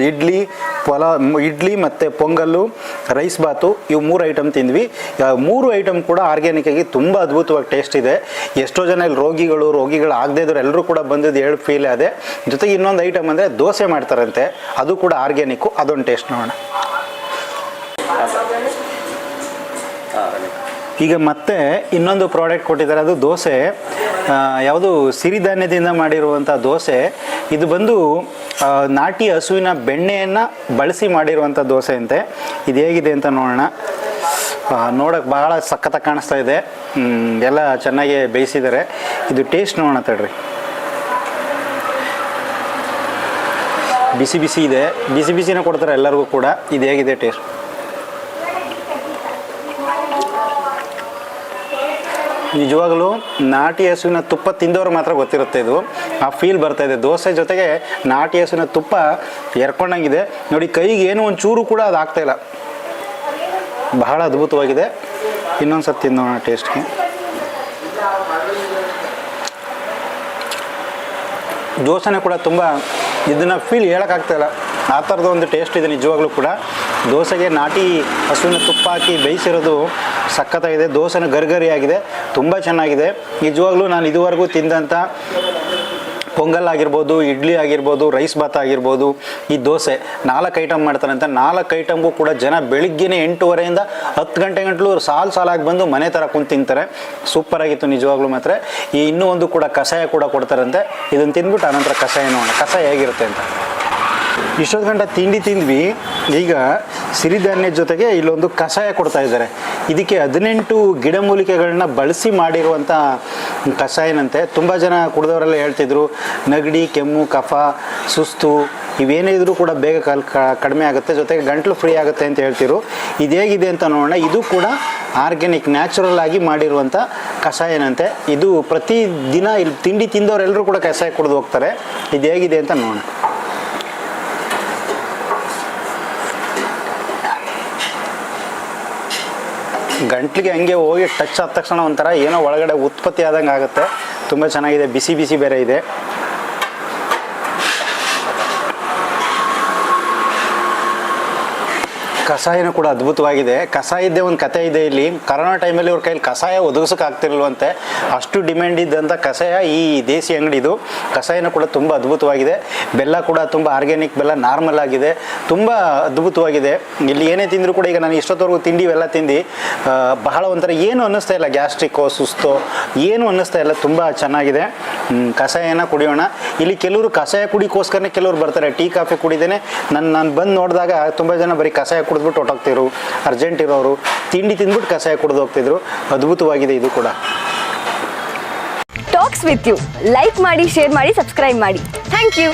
ಇಡ್ಲಿ ಫಲ ಇಡ್ಲಿ ಮತ್ತು ಪೊಂಗಲ್ಲು, ರೈಸ್ ಬಾತು, ಇವು ಮೂರು ಐಟಮ್ ತಿಂದ್ವಿ. ಮೂರು ಐಟಮ್ ಕೂಡ ಆರ್ಗ್ಯಾನಿಕ್ಕಾಗಿ ತುಂಬ ಅದ್ಭುತವಾಗಿ ಟೇಸ್ಟ್ ಇದೆ. ಎಷ್ಟೋ ಜನ ಇಲ್ಲಿ ರೋಗಿಗಳು ರೋಗಿಗಳು ಆಗದೇ ಇದ್ರು ಎಲ್ಲರೂ ಕೂಡ ಬಂದಿದ್ದು ಹೇಳಿ ಫೀಲ್ ಅದೇ. ಜೊತೆಗೆ ಇನ್ನೊಂದು ಐಟಮ್ ಅಂದರೆ ದೋಸೆ ಮಾಡ್ತಾರಂತೆ. ಅದು ಕೂಡ ಆರ್ಗ್ಯಾನಿಕ್ಕು ಅದೊಂದು ಟೇಸ್ಟ್ ನೋಡೋಣ. ಈಗ ಮತ್ತೆ ಇನ್ನೊಂದು ಪ್ರಾಡಕ್ಟ್ ಕೊಟ್ಟಿದ್ದಾರೆ. ಅದು ದೋಸೆ. ಯಾವುದು ಸಿರಿಧಾನ್ಯದಿಂದ ಮಾಡಿರುವಂಥ ದೋಸೆ. ಇದು ಬಂದು ನಾಟಿ ಹಸುವಿನ ಬೆಣ್ಣೆಯನ್ನು ಬಳಸಿ ಮಾಡಿರುವಂಥ ದೋಸೆ ಅಂತೆ ಇದು ಹೇಗಿದೆ ಅಂತ ನೋಡೋಣ. ನೋಡೋಕೆ ಬಹಳ ಸಖತ್ತಾಗಿ ಕಾಣಿಸ್ತಾ ಇದೆ. ಎಲ್ಲ ಚೆನ್ನಾಗಿ ಬೇಯಿಸಿದ್ದಾರೆ. ಇದು ಟೇಸ್ಟ್ ನೋಡೋಣ ತಡ್ರಿ. ಬಿಸಿ ಬಿಸಿ ಇದೆ. ಬಿಸಿ ಬಿಸಿನೇ ಕೊಡ್ತಾರೆ ಎಲ್ಲರಿಗೂ ಕೂಡ. ಇದು ಹೇಗಿದೆ ಟೇಸ್ಟ್? ನಿಜವಾಗಲೂ ನಾಟಿ ಹಸುವಿನ ತುಪ್ಪ ತಿಂದವ್ರು ಮಾತ್ರ ಗೊತ್ತಿರುತ್ತೆ ಇದು. ಆ ಫೀಲ್ ಬರ್ತಾ ಇದೆ. ದೋಸೆ ಜೊತೆಗೆ ನಾಟಿ ಹಸುವಿನ ತುಪ್ಪ ಎರ್ಕೊಂಡಂಗಿದೆ. ನೋಡಿ, ಕೈಗೆ ಏನೂ ಒಂದು ಚೂರು ಕೂಡ ಅದು ಆಗ್ತಾ ಇಲ್ಲ. ಬಹಳ ಅದ್ಭುತವಾಗಿದೆ. ಇನ್ನೊಂದು ತಿನ್ನೋಣ ಟೇಸ್ಟ್ಗೆ ದೋಸೆನೇ ಕೂಡ ತುಂಬ ಇದನ್ನು ಫೀಲ್ ಹೇಳೋಕ್ಕಾಗ್ತಾಯಿಲ್ಲ ಆ ಥರದ ಒಂದು ಟೇಸ್ಟ್ ಇದೆ ನಿಜವಾಗ್ಲೂ ಕೂಡ. ದೋಸೆಗೆ ನಾಟಿ ಹಸುವಿನ ತುಪ್ಪ ಹಾಕಿ ಬೇಯಿಸಿರೋದು ಸಖತ್ತಾಗಿದೆ. ದೋಸೆನ ಗರ್ಗರಿಯಾಗಿದೆ. ತುಂಬ ಚೆನ್ನಾಗಿದೆ. ನಿಜವಾಗ್ಲೂ ನಾನು ಇದುವರೆಗೂ ತಿಂದಂಥ ಪೊಂಗಲ್ ಆಗಿರ್ಬೋದು, ಇಡ್ಲಿ ಆಗಿರ್ಬೋದು ರೈಸ್ ಭಾತ್ ಆಗಿರ್ಬೋದು, ಈ ದೋಸೆ ನಾಲ್ಕು ಐಟಮ್ ಮಾಡ್ತಾರಂತೆ ನಾಲ್ಕು ಐಟಮ್ಗೂ ಕೂಡ ಜನ ಬೆಳಿಗ್ಗೆನೇ ಎಂಟೂವರೆಯಿಂದ ಹತ್ತು ಗಂಟೆ ಗಂಟಲು ಸಾಲು ಸಾಲಾಗಿ ಬಂದು ಮನೆ ಥರ ಕುಂತು ತಿಂತಾರೆ. ಸೂಪರ್ ಆಗಿತ್ತು ನಿಜವಾಗ್ಲೂ ಮಾತ್ರ. ಈ ಇನ್ನೂ ಒಂದು ಕೂಡ ಕಷಾಯ ಕೂಡ ಕೊಡ್ತಾರಂತೆ. ಇದನ್ನು ತಿಂದ್ಬಿಟ್ಟು ಆನಂತರ ಕಷಾಯ ನೋಡೋಣ. ಕಷಾಯ ಹೇಗಿರುತ್ತೆ ಅಂತ. ಇಷ್ಟೊತ್ತು ಗಂಟೆ ತಿಂಡಿ ತಿಂದ್ವಿ. ಈಗ ಸಿರಿಧಾನ್ಯ ಜೊತೆಗೆ ಇಲ್ಲೊಂದು ಕಷಾಯ ಕೊಡ್ತಾ ಇದ್ದಾರೆ. ಇದಕ್ಕೆ ಹದಿನೆಂಟು ಗಿಡಮೂಲಿಕೆಗಳನ್ನ ಬಳಸಿ ಮಾಡಿರುವಂಥ ಕಷಾಯನಂತೆ ತುಂಬ ಜನ ಕುಡಿದವರೆಲ್ಲ ಹೇಳ್ತಿದ್ರು. ನೆಗಡಿ, ಕೆಮ್ಮು, ಕಫ, ಸುಸ್ತು ಇವೇನೇ ಇದ್ರೂ ಕೂಡ ಬೇಗ ಕಲ್ ಕಡಿಮೆ ಆಗುತ್ತೆ. ಜೊತೆಗೆ ಗಂಟ್ಲು ಫ್ರೀ ಆಗುತ್ತೆ ಅಂತ ಹೇಳ್ತಿರು ಇದು ಹೇಗಿದೆ ಅಂತ ನೋಡೋಣ. ಇದು ಕೂಡ ಆರ್ಗ್ಯಾನಿಕ್ ನ್ಯಾಚುರಲ್ ಆಗಿ ಮಾಡಿರುವಂಥ ಕಷಾಯನಂತೆ. ಇದು ಪ್ರತಿ ದಿನ ಇಲ್ಲಿ ತಿಂಡಿ ತಿಂದವರೆಲ್ಲರೂ ಕೂಡ ಕಷಾಯ ಕುಡಿದು ಹೋಗ್ತಾರೆ. ಇದು ಹೇಗಿದೆ ಅಂತ ನೋಡೋಣ. ಗಂಟ್ಲಿಗೆ ಹಂಗೆ ಹೋಗಿ ಟಚ್ ಆದ ತಕ್ಷಣ ಒಂಥರ ಏನೋ ಒಳಗಡೆ ಉತ್ಪತ್ತಿ ಆದಂಗೆ ಆಗುತ್ತೆ. ತುಂಬ ಚೆನ್ನಾಗಿದೆ, ಬಿಸಿ ಬಿಸಿ ಬೇರೆ ಇದೆ. ಕಷಾಯನೂ ಕೂಡ ಅದ್ಭುತವಾಗಿದೆ. ಕಷಾಯದ್ದೇ ಒಂದು ಕತೆ ಇದೆ ಇಲ್ಲಿ. ಕರೋನಾ ಟೈಮಲ್ಲಿ ಅವ್ರ ಕೈಲಿ ಕಷಾಯ ಒದಗಿಸೋಕೆ ಆಗ್ತಿರಲ್ವಂತೆ ಅಷ್ಟು ಡಿಮ್ಯಾಂಡ್ ಇದ್ದಂಥ ಕಷಾಯ ಈ ದೇಸಿ ಅಂಗಡಿದು. ಕಷಾಯನೂ ಕೂಡ ತುಂಬ ಅದ್ಭುತವಾಗಿದೆ. ಬೆಲ್ಲ ಕೂಡ ತುಂಬ ಆರ್ಗ್ಯಾನಿಕ್ ಬೆಲ್ಲ, ನಾರ್ಮಲ್ ಆಗಿದೆ. ತುಂಬ ಅದ್ಭುತವಾಗಿದೆ. ಇಲ್ಲಿ ಏನೇ ತಿಂದರೂ ಕೂಡ ಈಗ ನಾನು ಇಷ್ಟೊತ್ತವರೆಗೂ ತಿಂಡಿ ಇವೆಲ್ಲ ತಿಂದು ಬಹಳ ಒಂಥರ ಏನು ಅನ್ನಿಸ್ತಾ ಇಲ್ಲ ಗ್ಯಾಸ್ಟ್ರಿಕ್ಕೋ ಸುಸ್ತೋ, ಏನು ಅನ್ನಿಸ್ತಾ ಇಲ್ಲ. ತುಂಬ ಚೆನ್ನಾಗಿದೆ. ಕಷಾಯನ ಕುಡಿಯೋಣ. ಇಲ್ಲಿ ಕೆಲವರು ಕಷಾಯ ಕುಡಿಕೋಸ್ಕರನೇ ಕೆಲವರು ಬರ್ತಾರೆ. ಟೀ, ಕಾಫಿ ಕುಡಿದೇನೆ. ನಾನು ನಾನು ಬಂದು ನೋಡಿದಾಗ ತುಂಬ ಜನ ಬರೀ ಕಷಾಯ ಕುಡಿದ್ಬಿಟ್ಟು ಹೊಟ್ಟೋಗ್ತಿದ್ರು ಅರ್ಜೆಂಟ್ ಇರೋರು, ತಿಂಡಿ ತಿಂದ್ಬಿಟ್ಟು ಕಷಾಯ ಕುಡಿದು ಹೋಗ್ತಿದ್ರು, ಅದ್ಭುತವಾಗಿದೆ ಇದು ಕೂಡ. ಟಾಕ್ಸ್ ವಿತ್ ಯು ಲೈಕ್ ಮಾಡಿ ಶೇರ್ ಮಾಡಿ ಸಬ್ಸ್ಕ್ರೈಬ್ ಮಾಡಿ. Thank you